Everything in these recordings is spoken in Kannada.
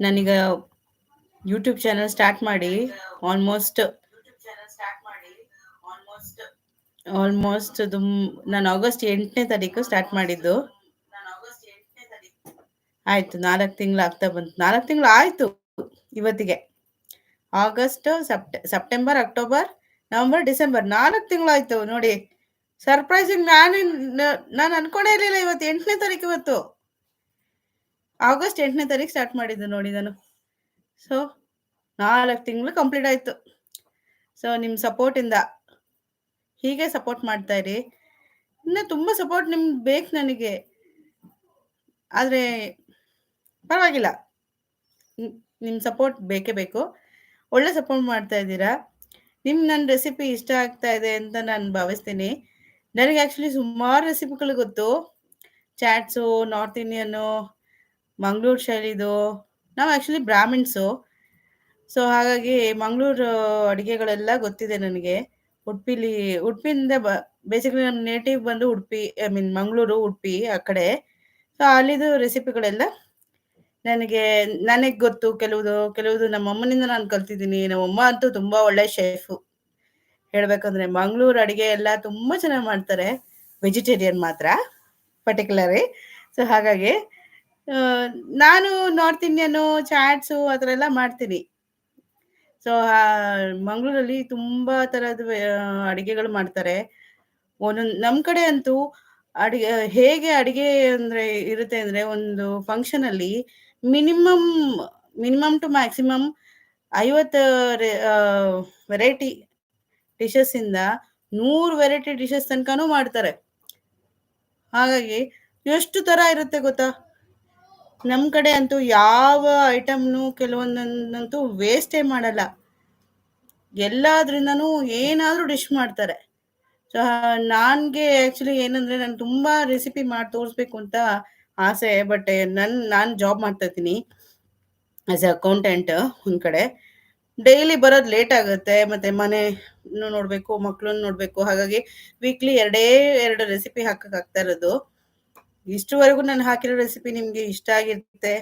ನಾನೀಗ ಯೂಟ್ಯೂಬ್ ಚಾನಲ್ ಸ್ಟಾರ್ಟ್ ಮಾಡಿ ಆಲ್ಮೋಸ್ಟ್ ಆಲ್ಮೋಸ್ಟ್ ನಾನು ಆಗಸ್ಟ್ ಎಂಟನೇ ತಾರೀಕು ಸ್ಟಾರ್ಟ್ ಮಾಡಿದ್ದು. ಆಯ್ತು, ನಾಲ್ಕು ತಿಂಗಳು ಆಗ್ತಾ ಬಂತು. ನಾಲ್ಕು ತಿಂಗಳು ಆಯ್ತು ಇವತ್ತಿಗೆ. ಆಗಸ್ಟ್ ಸೆಪ್ಟೆ ಸೆಪ್ಟೆಂಬರ್ ಅಕ್ಟೋಬರ್ ನವೆಂಬರ್ ಡಿಸೆಂಬರ್ ನಾಲ್ಕು ತಿಂಗಳಾಯ್ತು ನೋಡಿ. ಸರ್ಪ್ರೈಸಿಂಗ್ ನಾನು ನಾನು ಅನ್ಕೊಂಡೇ ಇರಲಿಲ್ಲ ಇವತ್ತು ಎಂಟನೇ ತಾರೀಕು ಇವತ್ತು. ಆಗಸ್ಟ್ ಎಂಟನೇ ತಾರೀಕು ಸ್ಟಾರ್ಟ್ ಮಾಡಿದ್ದು ನೋಡಿ ನಾನು. ಸೊ ನಾಲ್ಕು ತಿಂಗಳು ಕಂಪ್ಲೀಟ್ ಆಯ್ತು. ಸೊ ನಿಮ್ಮ ಸಪೋರ್ಟಿಂದ ಹೀಗೆ ಸಪೋರ್ಟ್ ಮಾಡ್ತಾ ಇರಿ. ಇನ್ನು ತುಂಬ ಸಪೋರ್ಟ್ ನಿಮ್ಗೆ ಬೇಕು ನನಗೆ. ಆದರೆ ಪರವಾಗಿಲ್ಲ. ನಿಮ್ಮ ಸಪೋರ್ಟ್ ಬೇಕೇ ಬೇಕು. ಒಳ್ಳೆ ಸಪೋರ್ಟ್ ಮಾಡ್ತಾ ಇದ್ದೀರಾ. ನಿಮ್ಮ ನನ್ನ ರೆಸಿಪಿ ಇಷ್ಟ ಆಗ್ತಾ ಇದೆ ಅಂತ ನಾನು ಭಾವಿಸ್ತೀನಿ. ನನಗೆ ಆ್ಯಕ್ಚುಲಿ ಸುಮಾರು ರೆಸಿಪಿಗಳು ಗೊತ್ತು. ಚಾಟ್ಸು ನಾರ್ತ್ ಇಂಡಿಯನ್ನು ಮಂಗಳೂರು ಶೈಲಿದು. ನಾವು ಆ್ಯಕ್ಚುಲಿ ಬ್ರಾಹ್ಮಿಣ್ಸು. ಸೊ ಹಾಗಾಗಿ ಮಂಗಳೂರು ಅಡುಗೆಗಳೆಲ್ಲ ಗೊತ್ತಿದೆ ನನಗೆ. ಉಡುಪಿಲಿ, ಉಡುಪಿಯಿಂದ ಬ ಬೇಸಿಕಲಿ ನಮ್ಮ ನೇಟಿವ್ ಬಂದು ಉಡುಪಿ ಐ ಮೀನ್ ಮಂಗಳೂರು, ಉಡುಪಿ ಆ ಕಡೆ. ಸೊ ಅಲ್ಲಿದು ರೆಸಿಪಿಗಳೆಲ್ಲ ನನಗೆ ನನಗೆ ಗೊತ್ತು. ಕೆಲವುದು ಕೆಲವುದು ನಮ್ಮಮ್ಮನಿಂದ ನಾನು ಕಲ್ತಿದ್ದೀನಿ. ನಮ್ಮಮ್ಮ ಅಂತೂ ತುಂಬ ಒಳ್ಳೆ ಶೇಫು ಹೇಳ್ಬೇಕಂದ್ರೆ ಮಂಗಳೂರು ಅಡುಗೆ ಎಲ್ಲ ತುಂಬ ಚೆನ್ನಾಗಿ ಮಾಡ್ತಾರೆ. ವೆಜಿಟೇರಿಯನ್ ಮಾತ್ರ ಪರ್ಟಿಕ್ಯುಲರಿ ಸೊ ಹಾಗಾಗಿ ನಾನು ನಾರ್ತ್ ಇಂಡಿಯನ್ನು ಚಾಟ್ಸು ಆ ಥರ ಎಲ್ಲ ಮಾಡ್ತೀನಿ. ಸೊ ಮಂಗಳೂರಲ್ಲಿ ತುಂಬ ಥರದ ಅಡುಗೆಗಳು ಮಾಡ್ತಾರೆ. ಒಂದೊಂದು ನಮ್ಮ ಕಡೆ ಅಂತೂ ಅಡುಗೆ, ಹೇಗೆ ಅಡುಗೆ ಅಂದರೆ ಇರುತ್ತೆ ಅಂದರೆ ಒಂದು ಫಂಕ್ಷನಲ್ಲಿ ಮಿನಿಮಮ್ ಮಿನಿಮಮ್ ಟು ಮ್ಯಾಕ್ಸಿಮಮ್ ಐವತ್ತು ವೆರೈಟಿ ಡಿಶಸ್ಸಿಂದ ನೂರು ವೆರೈಟಿ ಡಿಶಸ್ ತನಕನೂ ಮಾಡ್ತಾರೆ. ಹಾಗಾಗಿ ಎಷ್ಟು ಥರ ಇರುತ್ತೆ ಗೊತ್ತಾ? ನಮ್ಮ ಕಡೆ ಅಂತೂ ಯಾವ ಐಟಮ್ನು ಕೆಲವೊಂದಂತೂ ವೇಸ್ಟೇ ಮಾಡಲ್ಲ. ಎಲ್ಲಾದ್ರಿಂದನೂ ಏನಾದ್ರೂ ಡಿಶ್ ಮಾಡ್ತಾರೆ. ಸೊ ನನಗೆ ಆಕ್ಚುಲಿ ಏನಂದ್ರೆ ನಾನು ತುಂಬಾ ರೆಸಿಪಿ ಮಾಡಿ ತೋರಿಸ್ಬೇಕು ಅಂತ ಆಸೆ ಬಟ್ ನನ್, ನಾನು ಜಾಬ್ ಮಾಡ್ತಾ ಇದ್ದೀನಿ ಆಸ್ ಎ ಅಕೌಂಟೆಂಟ್ ಒಂದ್ ಕಡೆ. ಡೈಲಿ ಬರೋದು ಲೇಟ್ ಆಗುತ್ತೆ, ಮತ್ತೆ ಮನೆ ನೋಡ್ಬೇಕು ಮಕ್ಕಳನ್ನು ನೋಡಬೇಕು, ಹಾಗಾಗಿ ವೀಕ್ಲಿ ಎರಡೇ, ಎರಡು ರೆಸಿಪಿ ಹಾಕೋಕ್ಕಾಗ್ತಾ ಇರೋದು. ಇಷ್ಟುವರೆಗೂ ನಾನು ಹಾಕಿರೋ ರೆಸಿಪಿ ನಿಮಗೆ ಇಷ್ಟ ಆಗಿರುತ್ತೆ.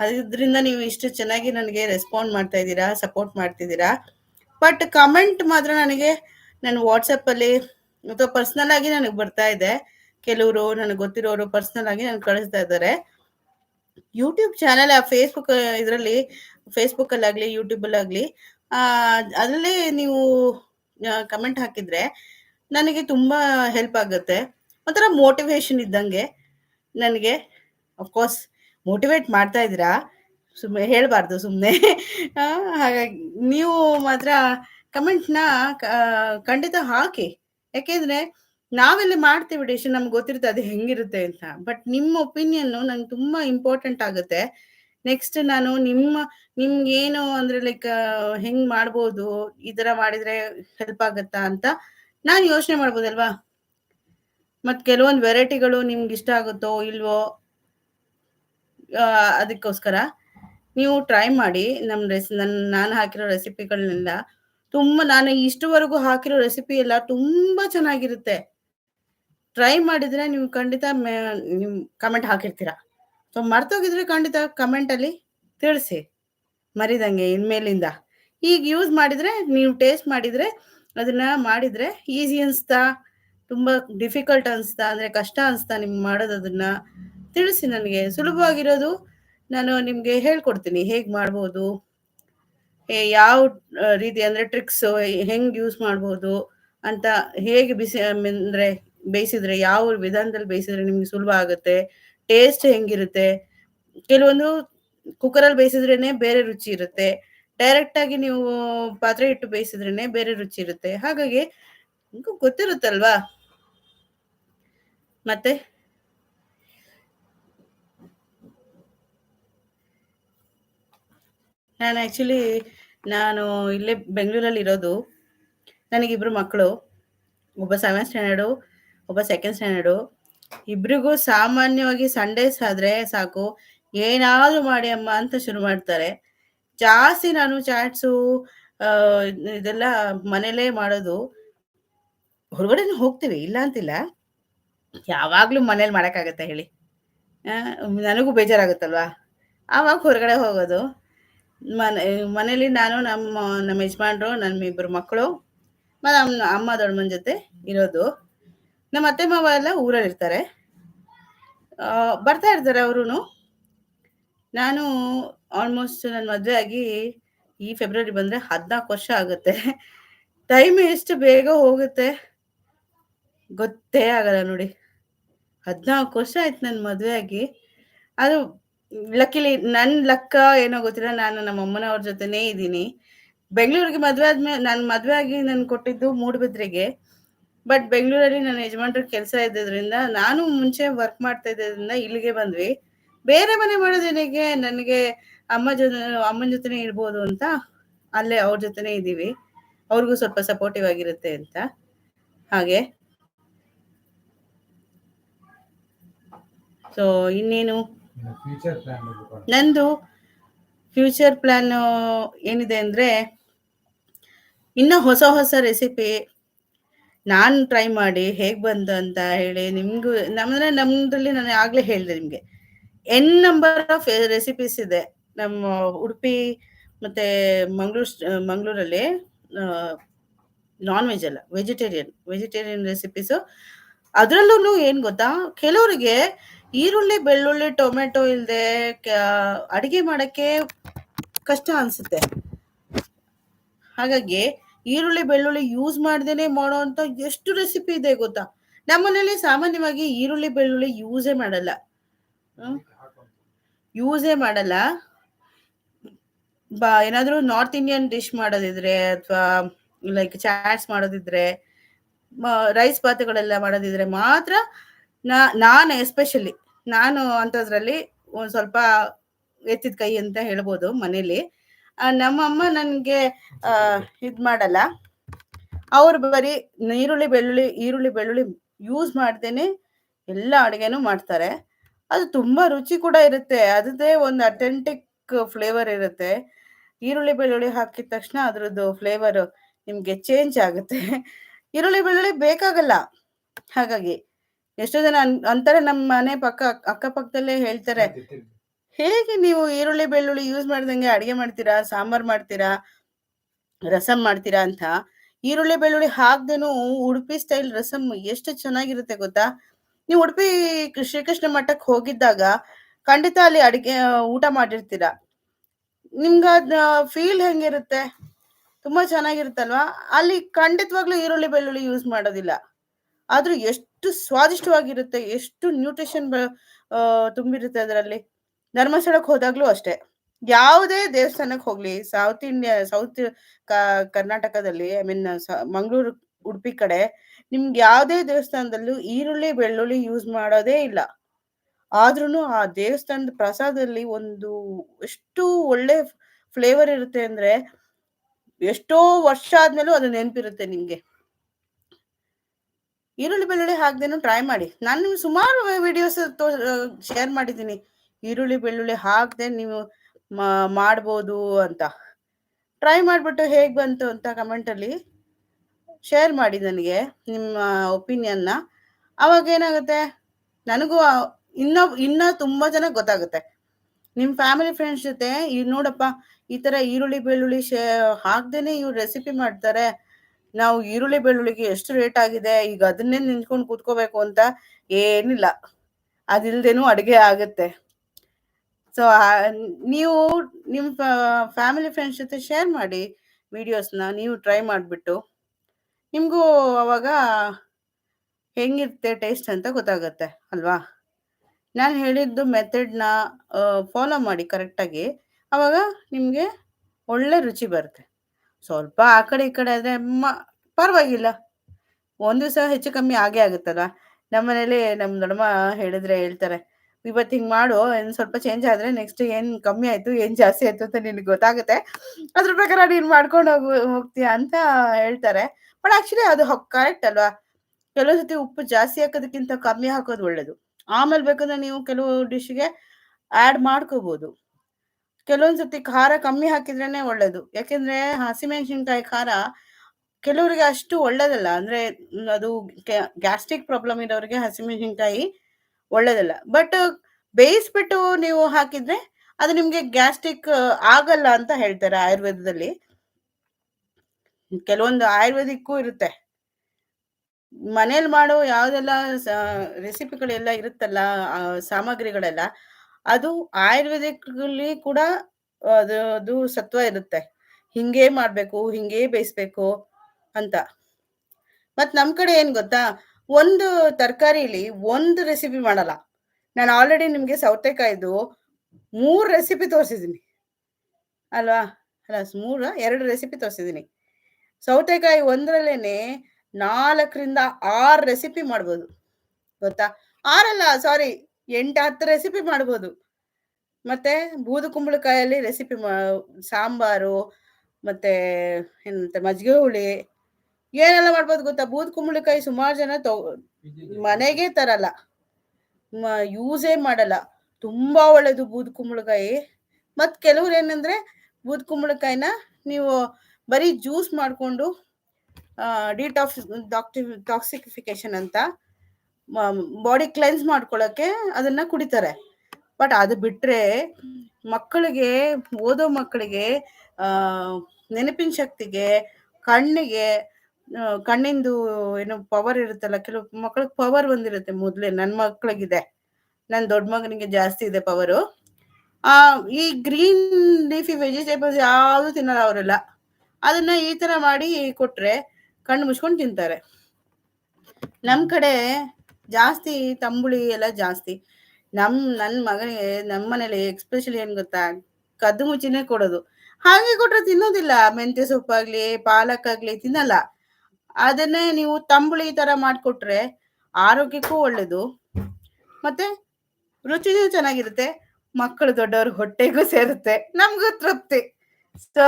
ಅದರಿಂದ ನೀವು ಇಷ್ಟು ಚೆನ್ನಾಗಿ ನನಗೆ ರೆಸ್ಪಾಂಡ್ ಮಾಡ್ತಾ ಇದ್ದೀರಾ ಸಪೋರ್ಟ್ ಮಾಡ್ತಿದ್ದೀರಾ? ಬಟ್ ಕಮೆಂಟ್ ಮಾತ್ರ ನನಗೆ, ನಾನು ವಾಟ್ಸಪ್ಪಲ್ಲಿ ಅಥವಾ ಪರ್ಸ್ನಲ್ ಆಗಿ ನನಗೆ ಬರ್ತಾ ಇದೆ. ಕೆಲವರು ನನಗೆ ಗೊತ್ತಿರೋರು ಪರ್ಸ್ನಲ್ ಆಗಿ ನನಗೆ ಕಳಿಸ್ತಾ ಇದ್ದಾರೆ. ಯೂಟ್ಯೂಬ್ ಚಾನಲ್ ಫೇಸ್ಬುಕ್ ಇದರಲ್ಲಿ ಫೇಸ್ಬುಕ್ಕಲ್ಲಾಗಲಿ ಯೂಟ್ಯೂಬಲ್ಲಾಗಲಿ ಅದರಲ್ಲಿ ನೀವು ಕಮೆಂಟ್ ಹಾಕಿದರೆ ನನಗೆ ತುಂಬ ಹೆಲ್ಪ್ ಆಗುತ್ತೆ. ಒಂಥರ ಮೋಟಿವೇಶನ್ ಇದ್ದಂಗೆ. ನನಗೆ ಅಫ್ಕೋರ್ಸ್ ಮೋಟಿವೇಟ್ ಮಾಡ್ತಾ ಇದ್ದೀರಾ? ಸುಮ್ಮನೆ ಹೇಳಬಾರ್ದು ಸುಮ್ಮನೆ ಹಾಗಾಗಿ ನೀವು ಮಾತ್ರ ಕಮೆಂಟ್ನ ಖಂಡಿತ ಹಾಕಿ. ಯಾಕೆಂದರೆ ನಾವೆಲ್ಲ ಮಾಡ್ತೀವಿ ಡಿಶ್ ನಮ್ಗೆ ಗೊತ್ತಿರುತ್ತೆ ಅದು ಹೆಂಗಿರುತ್ತೆ ಅಂತ. ಬಟ್ ನಿಮ್ಮ ಒಪಿನಿಯನ್ನು ನಂಗೆ ತುಂಬ ಇಂಪಾರ್ಟೆಂಟ್ ಆಗುತ್ತೆ. ನೆಕ್ಸ್ಟ್ ನಾನು ನಿಮ್ಮ, ನಿಮ್ಗೇನು ಅಂದರೆ ಲೈಕ್ ಹೆಂಗೆ ಮಾಡ್ಬೋದು, ಈ ಥರ ಮಾಡಿದರೆ ಹೆಲ್ಪ್ ಆಗುತ್ತಾ ಅಂತ ನಾನು ಯೋಚನೆ ಮಾಡ್ಬೋದಲ್ವಾ? ಮತ್ತು ಕೆಲವೊಂದು ವೆರೈಟಿಗಳು ನಿಮ್ಗೆ ಇಷ್ಟ ಆಗುತ್ತೋ ಇಲ್ವೋ ಅದಕ್ಕೋಸ್ಕರ ನೀವು ಟ್ರೈ ಮಾಡಿ ನಮ್ಮ ರೆಸಿ ನನ್ನ ನಾನು ಹಾಕಿರೋ ರೆಸಿಪಿಗಳನ್ನೆಲ್ಲ ತುಂಬ, ನಾನು ಇಷ್ಟುವರೆಗೂ ಹಾಕಿರೋ ರೆಸಿಪಿ ಎಲ್ಲ ತುಂಬ ಚೆನ್ನಾಗಿರುತ್ತೆ. ಟ್ರೈ ಮಾಡಿದರೆ ನೀವು ಖಂಡಿತ ಮೆ ನೀವು ಕಮೆಂಟ್ ಹಾಕಿರ್ತೀರ. ಸೊ ಮರ್ತೋಗಿದ್ರೆ ಖಂಡಿತ ಕಮೆಂಟಲ್ಲಿ ತಿಳಿಸಿ. ಮರಿದಂಗೆ ಇನ್ಮೇಲಿಂದ. ಈಗ ಯೂಸ್ ಮಾಡಿದರೆ, ನೀವು ಟೇಸ್ಟ್ ಮಾಡಿದರೆ, ಅದನ್ನು ಮಾಡಿದರೆ ಈಸಿ ಅನಿಸ್ತಾ ತುಂಬ ಡಿಫಿಕಲ್ಟ್ ಅನಿಸ್ತಾ, ಅಂದ್ರೆ ಕಷ್ಟ ಅನಿಸ್ತಾ ನಿಮ್ಗೆ ಮಾಡೋದು ಅದನ್ನು ತಿಳಿಸಿ ನನಗೆ. ಸುಲಭವಾಗಿರೋದು ನಾನು ನಿಮಗೆ ಹೇಳ್ಕೊಡ್ತೀನಿ. ಹೇಗೆ ಮಾಡ್ಬೋದು? ಯಾವ ರೀತಿ ಅಂದ್ರೆ ಟ್ರಿಕ್ಸ್ ಹೆಂಗ್ ಯೂಸ್ ಮಾಡ್ಬೋದು ಅಂತ ಹೇಗೆ ಬಿಸಿ ಅಂದ್ರೆ ಬೇಯಿಸಿದ್ರೆ, ಯಾವ ವಿಧಾನದಲ್ಲಿ ಬೇಯಿಸಿದ್ರೆ ನಿಮ್ಗೆ ಸುಲಭ ಆಗುತ್ತೆ? ಟೇಸ್ಟ್ ಹೆಂಗಿರುತ್ತೆ? ಕೆಲವೊಂದು ಕುಕ್ಕರಲ್ಲಿ ಬೇಯಿಸಿದ್ರೇನೆ ಬೇರೆ ರುಚಿ ಇರುತ್ತೆ. ಡೈರೆಕ್ಟ್ ಆಗಿ ನೀವು ಪಾತ್ರೆ ಇಟ್ಟು ಬೇಯಿಸಿದ್ರೇನೆ ಬೇರೆ ರುಚಿ ಇರುತ್ತೆ. ಹಾಗಾಗಿ ಗೊತ್ತಿರುತ್ತಲ್ವಾ? ಮತ್ತೆ? ನಾನು ಆ್ಯಕ್ಚುಲಿ ನಾನು ಇಲ್ಲೇ ಬೆಂಗಳೂರಲ್ಲಿ ಇರೋದು. ನನಗಿಬ್ರು ಮಕ್ಕಳು, ಒಬ್ಬ ಸೆವೆಂತ್ ಸ್ಟ್ಯಾಂಡರ್ಡು ಒಬ್ಬ ಸೆಕೆಂಡ್ ಸ್ಟ್ಯಾಂಡರ್ಡು ಇಬ್ರಿಗೂ ಸಾಮಾನ್ಯವಾಗಿ ಸಂಡೇಸ್ ಆದ್ರೆ ಸಾಕು. ಏನಾದ್ರೂ ಮಾಡಿ ಅಮ್ಮ ಅಂತ ಶುರು ಮಾಡ್ತಾರೆ. ಜಾಸ್ತಿ ನಾನು ಚಾಟ್ಸು ಇದೆಲ್ಲ ಮನೇಲೇ ಮಾಡೋದು. ಹೊರಗಡೆ ಹೋಗ್ತೀವಿ, ಇಲ್ಲ ಅಂತಿಲ್ಲ. ಯಾವಾಗಲೂ ಮನೇಲಿ ಮಾಡೋಕ್ಕಾಗತ್ತೆ ಹೇಳಿ. ನನಗೂ ಬೇಜಾರಾಗುತ್ತಲ್ವಾ? ಆವಾಗ ಹೊರಗಡೆ ಹೋಗೋದು. ಮನೆ, ಮನೇಲಿ ನಾನು ನಮ್ಮ ನಮ್ಮ ಯಜಮಾನ್ರು ನಮ್ಮ ಇಬ್ಬರು ಮಕ್ಕಳು ಮತ್ತು ನಮ್ಮ ಅಮ್ಮ ದೊಡ್ಡಮ್ಮನ ಜೊತೆ ಇರೋದು. ನಮ್ಮ ಅತ್ತೆ ಮಾವ ಎಲ್ಲ ಊರಲ್ಲಿ ಇರ್ತಾರೆ. ಬರ್ತಾ ಇರ್ತಾರೆ ಅವರು ನಾನು ಆಲ್ಮೋಸ್ಟ್ ನನ್ನ ಮದುವೆ ಆಗಿ ಈ ಫೆಬ್ರವರಿ ಬಂದರೆ ಹದಿನಾಲ್ಕು ವರ್ಷ ಆಗುತ್ತೆ. ಟೈಮ್ ಎಷ್ಟು ಬೇಗ ಹೋಗುತ್ತೆ ಗೊತ್ತೇ ಆಗಲ್ಲ ನೋಡಿ. ಹದಿನಾಲ್ಕು ವರ್ಷ ಆಯ್ತು ನನ್ನ ಮದುವೆ ಆಗಿ ಅದು ಲಕ್ಕಿಲಿ ನನ್ನ ಲಕ್ಕ ಏನೋ ಗೊತ್ತಿಲ್ಲ, ನಾನು ನಮ್ಮ ಅಮ್ಮನವ್ರ ಜೊತೆನೇ ಇದ್ದೀನಿ. ಬೆಂಗಳೂರಿಗೆ ಮದುವೆ ಆದ್ಮೇಲೆ ನಾನು ಮದುವೆ ಆಗಿ ನಾನು ಕೊಟ್ಟಿದ್ದು ಮೂಡುಬಿದ್ರಿಗೆ ಬಟ್ ಬೆಂಗಳೂರಲ್ಲಿ ನನ್ನ ಯಜಮಾನ್ರ ಕೆಲಸ ಇದ್ದಿದ್ರಿಂದ ನಾನು ಮುಂಚೆ ವರ್ಕ್ ಮಾಡ್ತಾ ಇದ್ದಿದ್ರಿಂದ ಇಲ್ಲಿಗೆ ಬಂದ್ವಿ. ಬೇರೆ ಮನೆ ಮಾಡೋದೇನಿಗೆ, ನನಗೆ ಅಮ್ಮ ಜೊತೆ, ಅಮ್ಮನ ಜೊತೆನೇ ಇರ್ಬೋದು ಅಂತ, ಅಲ್ಲೇ ಅವ್ರ ಜೊತೆನೇ ಇದ್ದೀವಿ. ಅವ್ರಿಗೂ ಸ್ವಲ್ಪ ಸಪೋರ್ಟಿವ್ ಆಗಿರುತ್ತೆ ಅಂತ. ಹಾಗೆ. ಸೊ ಇನ್ನೇನು? ನಂದು ಫ್ಯೂಚರ್ ಪ್ಲಾನ್ ಏನಿದೆ ಅಂದರೆ ಇನ್ನೂ ಹೊಸ ಹೊಸ ರೆಸಿಪಿ ನಾನು ಟ್ರೈ ಮಾಡಿ ಹೇಗೆ ಬಂತು ಅಂತ ಹೇಳಿ ನಿಮಗೂ ನಮ್ಮದ್ರೆ ನಮ್ಮದ್ರಲ್ಲಿ ನಾನು ಆಗಲೇ ಹೇಳಿದೆ ನಿಮಗೆ. ಎನ್ ನಂಬರ್ ಆಫ್ ರೆಸಿಪೀಸ್ ಇದೆ. ನಮ್ಮ ಉಡುಪಿ ಮತ್ತು ಮಂಗಳೂರು ಮಂಗಳೂರಲ್ಲಿ ನಾನ್ ವೆಜ್ ಅಲ್ಲ ವೆಜಿಟೇರಿಯನ್ ವೆಜಿಟೇರಿಯನ್ ರೆಸಿಪೀಸು ಅದರಲ್ಲೂ ಏನು ಗೊತ್ತಾ? ಕೆಲವರಿಗೆ ಈರುಳ್ಳಿ, ಬೆಳ್ಳುಳ್ಳಿ, ಟೊಮೆಟೊ ಇಲ್ಲದೆ ಅಡುಗೆ ಮಾಡಕ್ಕೆ ಕಷ್ಟ ಅನ್ಸುತ್ತೆ. ಹಾಗಾಗಿ ಈರುಳ್ಳಿ, ಬೆಳ್ಳುಳ್ಳಿ ಯೂಸ್ ಮಾಡ್ದೇನೆ ಮಾಡೋವಂಥ ಎಷ್ಟು ರೆಸಿಪಿ ಇದೆ ಗೊತ್ತಾ? ನಮ್ಮನೇಲಿ ಸಾಮಾನ್ಯವಾಗಿ ಈರುಳ್ಳಿ, ಬೆಳ್ಳುಳ್ಳಿ ಯೂಸೇ ಮಾಡಲ್ಲ. ಯೂಸೇ ಮಾಡಲ್ಲ. ಬಾ, ಏನಾದರೂ ನಾರ್ತ್ ಇಂಡಿಯನ್ ಡಿಶ್ ಮಾಡೋದಿದ್ರೆ ಅಥವಾ ಲೈಕ್ ಚಾಟ್ಸ್ ಮಾಡೋದಿದ್ರೆ ರೈಸ್ ಪಾತ್ರೆಗಳೆಲ್ಲ ಮಾಡೋದಿದ್ರೆ ಮಾತ್ರ ನಾನು ಎಸ್ಪೆಷಲಿ ನಾನು ಅಂಥದ್ರಲ್ಲಿ ಒಂದು ಸ್ವಲ್ಪ ಎತ್ತಿದ ಕೈ ಅಂತ ಹೇಳ್ಬೋದು ಮನೇಲಿ. ನಮ್ಮ ನಮ್ಮಮ್ಮ ನನಗೆ ಇದು ಮಾಡಲ್ಲ. ಅವ್ರು ಬರೀ ಈರುಳ್ಳಿ, ಬೆಳ್ಳುಳ್ಳಿ ಈರುಳ್ಳಿ, ಬೆಳ್ಳುಳ್ಳಿ ಯೂಸ್ ಮಾಡ್ದೇನೆ ಎಲ್ಲ ಅಡುಗೆನೂ ಮಾಡ್ತಾರೆ. ಅದು ತುಂಬ ರುಚಿ ಕೂಡ ಇರುತ್ತೆ. ಅದದೇ ಒಂದು ಅಥೆಂಟಿಕ್ ಫ್ಲೇವರ್ ಇರುತ್ತೆ. ಈರುಳ್ಳಿ, ಬೆಳ್ಳುಳ್ಳಿ ಹಾಕಿದ ತಕ್ಷಣ ಅದ್ರದ್ದು ಫ್ಲೇವರ್ ನಿಮಗೆ ಚೇಂಜ್ ಆಗುತ್ತೆ. ಈರುಳ್ಳಿ, ಬೆಳ್ಳುಳ್ಳಿ ಬೇಕಾಗಲ್ಲ. ಹಾಗಾಗಿ ಎಷ್ಟೋ ಜನ ಅಂತಾರೆ ನಮ್ಮ ಮನೆ ಪಕ್ಕ, ಅಕ್ಕಪಕ್ಕದಲ್ಲೇ ಹೇಳ್ತಾರೆ, ಹೇಗೆ ನೀವು ಈರುಳ್ಳಿ, ಬೆಳ್ಳುಳ್ಳಿ ಯೂಸ್ ಮಾಡ್ದಂಗೆ ಅಡಿಗೆ ಮಾಡ್ತೀರಾ, ಸಾಂಬಾರ್ ಮಾಡ್ತೀರಾ, ರಸಂ ಮಾಡ್ತೀರಾ ಅಂತ, ಈರುಳ್ಳಿ, ಬೆಳ್ಳುಳ್ಳಿ ಹಾಕ್ದೇನು ಉಡುಪಿ ಸ್ಟೈಲ್ ರಸಂ ಎಷ್ಟು ಚೆನ್ನಾಗಿರುತ್ತೆ ಗೊತ್ತಾ? ನೀವು ಉಡುಪಿ ಶ್ರೀಕೃಷ್ಣ ಮಠಕ್ಕೆ ಹೋಗಿದ್ದಾಗ ಖಂಡಿತ ಅಲ್ಲಿ ಅಡಿಗೆ, ಊಟ ಮಾಡಿರ್ತೀರಾ? ನಿಮ್ಗೆ ಫೀಲ್ ಹೆಂಗಿರುತ್ತೆ? ತುಂಬಾ ಚೆನ್ನಾಗಿರುತ್ತಲ್ವಾ? ಅಲ್ಲಿ ಖಂಡಿತವಾಗ್ಲೂ ಈರುಳ್ಳಿ, ಬೆಳ್ಳುಳ್ಳಿ ಯೂಸ್ ಮಾಡೋದಿಲ್ಲ. ಆದ್ರೂ ಎಷ್ಟು ಸ್ವಾದಿಷ್ಟವಾಗಿರುತ್ತೆ, ಎಷ್ಟು ನ್ಯೂಟ್ರಿಷನ್ ತುಂಬಿರುತ್ತೆ ಅದರಲ್ಲಿ. ಧರ್ಮಸ್ಥಳಕ್ಕೆ ಹೋದಾಗ್ಲೂ ಅಷ್ಟೇ. ಯಾವುದೇ ದೇವಸ್ಥಾನಕ್ಕೆ ಹೋಗ್ಲಿ ಸೌತ್ ಇಂಡಿಯಾ ಸೌತ್ ಕರ್ನಾಟಕದಲ್ಲಿ ಐ ಮೀನ್ ಮಂಗಳೂರು, ಉಡುಪಿ ಕಡೆ, ನಿಮ್ಗೆ ಯಾವುದೇ ದೇವಸ್ಥಾನದಲ್ಲೂ ಈರುಳ್ಳಿ, ಬೆಳ್ಳುಳ್ಳಿ ಯೂಸ್ ಮಾಡೋದೇ ಇಲ್ಲ. ಆದ್ರೂ ಆ ದೇವಸ್ಥಾನದ ಪ್ರಸಾದದಲ್ಲಿ ಒಂದು ಎಷ್ಟು ಒಳ್ಳೆ ಫ್ಲೇವರ್ ಇರುತ್ತೆ ಅಂದ್ರೆ, ಎಷ್ಟೋ ವರ್ಷ ಆದ್ಮೇಲೂ ಅದು ನೆನಪಿರುತ್ತೆ ನಿಮ್ಗೆ. ಈರುಳ್ಳಿ ಬೆಳ್ಳುಳ್ಳಿ ಹಾಕ್ದೇನು ಟ್ರೈ ಮಾಡಿ. ನಾನು ನಿಮ್ಗೆ ಸುಮಾರು ವಿಡಿಯೋಸ್ ತೋ ಶೇರ್ ಮಾಡಿದ್ದೀನಿ. ಈರುಳ್ಳಿ ಬೆಳ್ಳುಳ್ಳಿ ಹಾಕದೆ ನೀವು ಮಾಡ್ಬೋದು ಅಂತ. ಟ್ರೈ ಮಾಡಿಬಿಟ್ಟು ಹೇಗೆ ಬಂತು ಅಂತ ಕಮೆಂಟಲ್ಲಿ ಶೇರ್ ಮಾಡಿ ನನಗೆ, ನಿಮ್ಮ ಒಪಿನಿಯನ್ನ ಅವಾಗ ಏನಾಗುತ್ತೆ? ನನಗೂ ಇನ್ನೊ ಇನ್ನೂ ಇನ್ನೂ ತುಂಬ ಜನ ಗೊತ್ತಾಗುತ್ತೆ. ನಿಮ್ಮ ಫ್ಯಾಮಿಲಿ ಫ್ರೆಂಡ್ಸ್ ಜೊತೆ ಈ ನೋಡಪ್ಪ, ಈ ಥರ ಈರುಳ್ಳಿ ಬೆಳ್ಳುಳ್ಳಿ ಶೇ, ಹಾಕ್ದೇನೆ ಇವ್ರು ರೆಸಿಪಿ ಮಾಡ್ತಾರೆ. ನಾವು ಈರುಳ್ಳಿ ಬೆಳ್ಳುಳ್ಳಿಗೆ ಎಷ್ಟು ರೇಟ್ ಆಗಿದೆ, ಈಗ ಅದನ್ನೇ ನಿಂತ್ಕೊಂಡು ಕೂತ್ಕೋಬೇಕು ಅಂತ ಏನಿಲ್ಲ. ಅದಿಲ್ದೇನೂ ಅಡುಗೆ ಆಗುತ್ತೆ. ಸೊ ನೀವು ನಿಮ್ಮ ಫ್ಯಾಮಿಲಿ ಫ್ರೆಂಡ್ಸ್ ಜೊತೆ ಶೇರ್ ಮಾಡಿ ವಿಡಿಯೋಸ್ನ ನೀವು ಟ್ರೈ ಮಾಡಿಬಿಟ್ಟು, ನಿಮಗೂ ಅವಾಗ ಹೆಂಗಿರುತ್ತೆ ಟೇಸ್ಟ್ ಅಂತ ಗೊತ್ತಾಗುತ್ತೆ, ಅಲ್ವಾ? ನಾನು ಹೇಳಿದ್ದು ಮೆಥಡ್ನ ಫಾಲೋ ಮಾಡಿ ಕರೆಕ್ಟಾಗಿ ಆವಾಗ ನಿಮಗೆ ಒಳ್ಳೆ ರುಚಿ ಬರುತ್ತೆ. ಸ್ವಲ್ಪ ಆ ಕಡೆ ಈ ಕಡೆ ಆದರೆ ಮ, ಪರವಾಗಿಲ್ಲ. ಒಂದು ದಿವಸ ಹೆಚ್ಚು ಕಮ್ಮಿ ಆಗೇ ಆಗುತ್ತಲ್ಲ ನಮ್ಮ ಮನೇಲಿ ನಮ್ಮ ದೊಡ್ಡಮ್ಮ ಹೇಳಿದ್ರೆ ಹೇಳ್ತಾರೆ, ಇವತ್ತು ಹಿಂಗೆ ಮಾಡು ಏನು ಸ್ವಲ್ಪ ಚೇಂಜ್ ಆದರೆ ನೆಕ್ಸ್ಟ್ ಏನು ಕಮ್ಮಿ ಆಯಿತು, ಏನು ಜಾಸ್ತಿ ಆಯಿತು ಅಂತ ನಿನಗೆ ಗೊತ್ತಾಗುತ್ತೆ. ಅದ್ರ ಪ್ರಕಾರ ನೀನು ಮಾಡ್ಕೊಂಡು ಹೋಗು, ಹೋಗ್ತೀಯ? ಅಂತ ಹೇಳ್ತಾರೆ. ಬಟ್ ಆ್ಯಕ್ಚುಲಿ ಅದು ಕರೆಕ್ಟ್ ಅಲ್ವಾ? ಕೆಲವು ಸತಿ ಉಪ್ಪು ಜಾಸ್ತಿ ಹಾಕೋದಕ್ಕಿಂತ ಕಮ್ಮಿ ಹಾಕೋದು ಒಳ್ಳೇದು. ಆಮೇಲೆ ಬೇಕಂದ್ರೆ ನೀವು ಕೆಲವು ಡಿಶ್ಗೆ ಆ್ಯಡ್ ಮಾಡ್ಕೋಬೋದು. ಕೆಲವೊಂದು ಸತಿ ಖಾರ ಕಮ್ಮಿ ಹಾಕಿದ್ರೇನೆ ಒಳ್ಳೇದು ಯಾಕೆಂದ್ರೆ ಹಸಿಮೆಣಸಿನ್ಕಾಯಿ ಖಾರ ಕೆಲವರಿಗೆ ಅಷ್ಟು ಒಳ್ಳೇದಲ್ಲ ಅಂದ್ರೆ ಅದು ಗ್ಯಾಸ್ಟ್ರಿಕ್ ಪ್ರಾಬ್ಲಮ್ ಇರೋರಿಗೆ ಹಸಿಮೆಣಸಿನ್ಕಾಯಿ ಒಳ್ಳೇದಲ್ಲ ಬಟ್ ಬೇಯಿಸ್ಬಿಟ್ಟು ನೀವು ಹಾಕಿದ್ರೆ ಅದು ನಿಮ್ಗೆ ಗ್ಯಾಸ್ಟ್ರಿಕ್ ಆಗಲ್ಲ ಅಂತ ಹೇಳ್ತಾರೆ ಆಯುರ್ವೇದದಲ್ಲಿ. ಕೆಲವೊಂದು ಆಯುರ್ವೇದಿಕ್ಕೂ ಇರುತ್ತೆ. ಮನೇಲಿ ಮಾಡೋ ಯಾವ್ದೆಲ್ಲ ರೆಸಿಪಿಗಳೆಲ್ಲ ಇರುತ್ತಲ್ಲ ಸಾಮಗ್ರಿಗಳೆಲ್ಲ, ಅದು ಆಯುರ್ವೇದಿಕ್ ಕೂಡ ಅದು ಅದು ಸತ್ವ ಇರುತ್ತೆ. ಹಿಂಗೇ ಮಾಡ್ಬೇಕು, ಹಿಂಗೇ ಬೇಯಿಸ್ಬೇಕು ಅಂತ. ಮತ್ ನಮ್ ಕಡೆ ಏನ್ ಗೊತ್ತಾ? ಒಂದು ತರಕಾರಿಲಿ ಒಂದು ರೆಸಿಪಿ ಮಾಡಲ್ಲ. ನಾನು ಆಲ್ರೆಡಿ ನಿಮ್ಗೆ ಸೌತೆಕಾಯಿದು ಮೂರು ರೆಸಿಪಿ ತೋರ್ಸಿದೀನಿ. ಅಲ್ವಾ? ಅಲ್ಲ ಮೂರ ಎರಡು ರೆಸಿಪಿ ತೋರ್ಸಿದೀನಿ. ಸೌತೆಕಾಯಿ ಒಂದ್ರಲ್ಲೇನೆ 4ರಿಂದ 6 ರೆಸಿಪಿ ಮಾಡ್ಬೋದು. ಗೊತ್ತಾ? ಆರಲ್ಲ ಸಾರಿ 8, 10 ರೆಸಿಪಿ ಮಾಡ್ಬೋದು. ಮತ್ತೆ ಬೂದುಕುಂಬಳಕಾಯಲ್ಲಿ ರೆಸಿಪಿ ಮಾ ಸಾಂಬಾರು, ಮತ್ತೆ ಏನಂತೆ ಮಜ್ಜಿಗೆ ಹುಳಿ ಏನೆಲ್ಲ ಮಾಡ್ಬೋದು ಗೊತ್ತಾ? ಬೂದುಕುಂಬಳಕಾಯಿ ಸುಮಾರು ಜನ ತೊ ಮನೆಗೆ ತರಲ್ಲ. ಯೂಸೇ ಮಾಡಲ್ಲ. ತುಂಬಾ ಒಳ್ಳೇದು ಕೆಲವ್ರು ಮತ್ ಬೂದು ಕುಂಬಳಕಾಯಿನ ನೀವು ಬರೀ ಜ್ಯೂಸ್ ಮಾಡಿಕೊಂಡು ಡಿಟಾಕ್ಸ್ ಟಾಕ್ಸಿಫಿಕೇಶನ್ ಡಾಕ್ಟಿ ಟಾಕ್ಸಿಫಿಕೇಷನ್ ಅಂತ ಬಾಡಿ ಕ್ಲೆನ್ಸ್ ಮಾಡ್ಕೊಳ್ಳೋಕೆ ಅದನ್ನ ಕುಡಿತಾರೆ. ಬಟ್ ಅದು ಬಿಟ್ರೆ ಮಕ್ಕಳಿಗೆ ಓದೋ ಮಕ್ಕಳಿಗೆ ನೆನಪಿನ ಶಕ್ತಿಗೆ, ಕಣ್ಣಿಗೆ ಕಣ್ಣಿಂದು ಏನು ಪವರ್ ಇರುತ್ತಲ್ಲ ಕೆಲವು ಮಕ್ಕಳಿಗೆ ಪವರ್ ಬಂದಿರುತ್ತೆ ಮೊದಲೇ ನನ್ನ ಮಕ್ಕಳಿಗಿದೆ ನನ್ನ ದೊಡ್ಡ ಮಗನಿಗೆ ಜಾಸ್ತಿ ಇದೆ ಪವರು. ಆ ಈ ಗ್ರೀನ್ ಲೀಫಿ ವೆಜಿಟೇಬಲ್ಸ್ ಯಾವುದು ತಿನ್ನಲ್ಲ ಅವರೆಲ್ಲ. ಅದನ್ನ ಈ ತರ ಮಾಡಿ ಕೊಟ್ರೆ ಕಣ್ಣು ಮುಚ್ಕೊಂಡು ತಿಂತಾರೆ. ನಮ್ಮ ಕಡೆ ಜಾಸ್ತಿ ತಂಬುಳಿ ಎಲ್ಲ ಜಾಸ್ತಿ. ನಮ್ ನನ್ ಮಗನಿಗೆ ನಮ್ಮನೇಲಿ ಎಕ್ಸ್ಪೆಷಲಿ ಏನ್ ಗೊತ್ತಾ? ಕದ್ದು ಮುಚ್ಚಿನೇ ಕೊಡೋದು. ಹಾಗೆ ಕೊಟ್ರೆ ತಿನ್ನೋದಿಲ್ಲ. ಮೆಂತ್ಯ ಸೊಪ್ಪಾಗ್ಲಿ, ಪಾಲಕ್ ಆಗ್ಲಿ ತಿನ್ನಲ್ಲ. ಅದನ್ನೇ ನೀವು ತಂಬುಳಿ ತರ ಮಾಡ್ಕೊಟ್ರೆ ಆರೋಗ್ಯಕ್ಕೂ ಒಳ್ಳೇದು. ಮತ್ತೆ ರುಚಿನೂ ಚೆನ್ನಾಗಿರುತ್ತೆ. ಮಕ್ಕಳು ದೊಡ್ಡವ್ರ ಹೊಟ್ಟೆಗೂ ಸೇರುತ್ತೆ. ನಮ್ಗೂ ತೃಪ್ತಿ. ಸೊ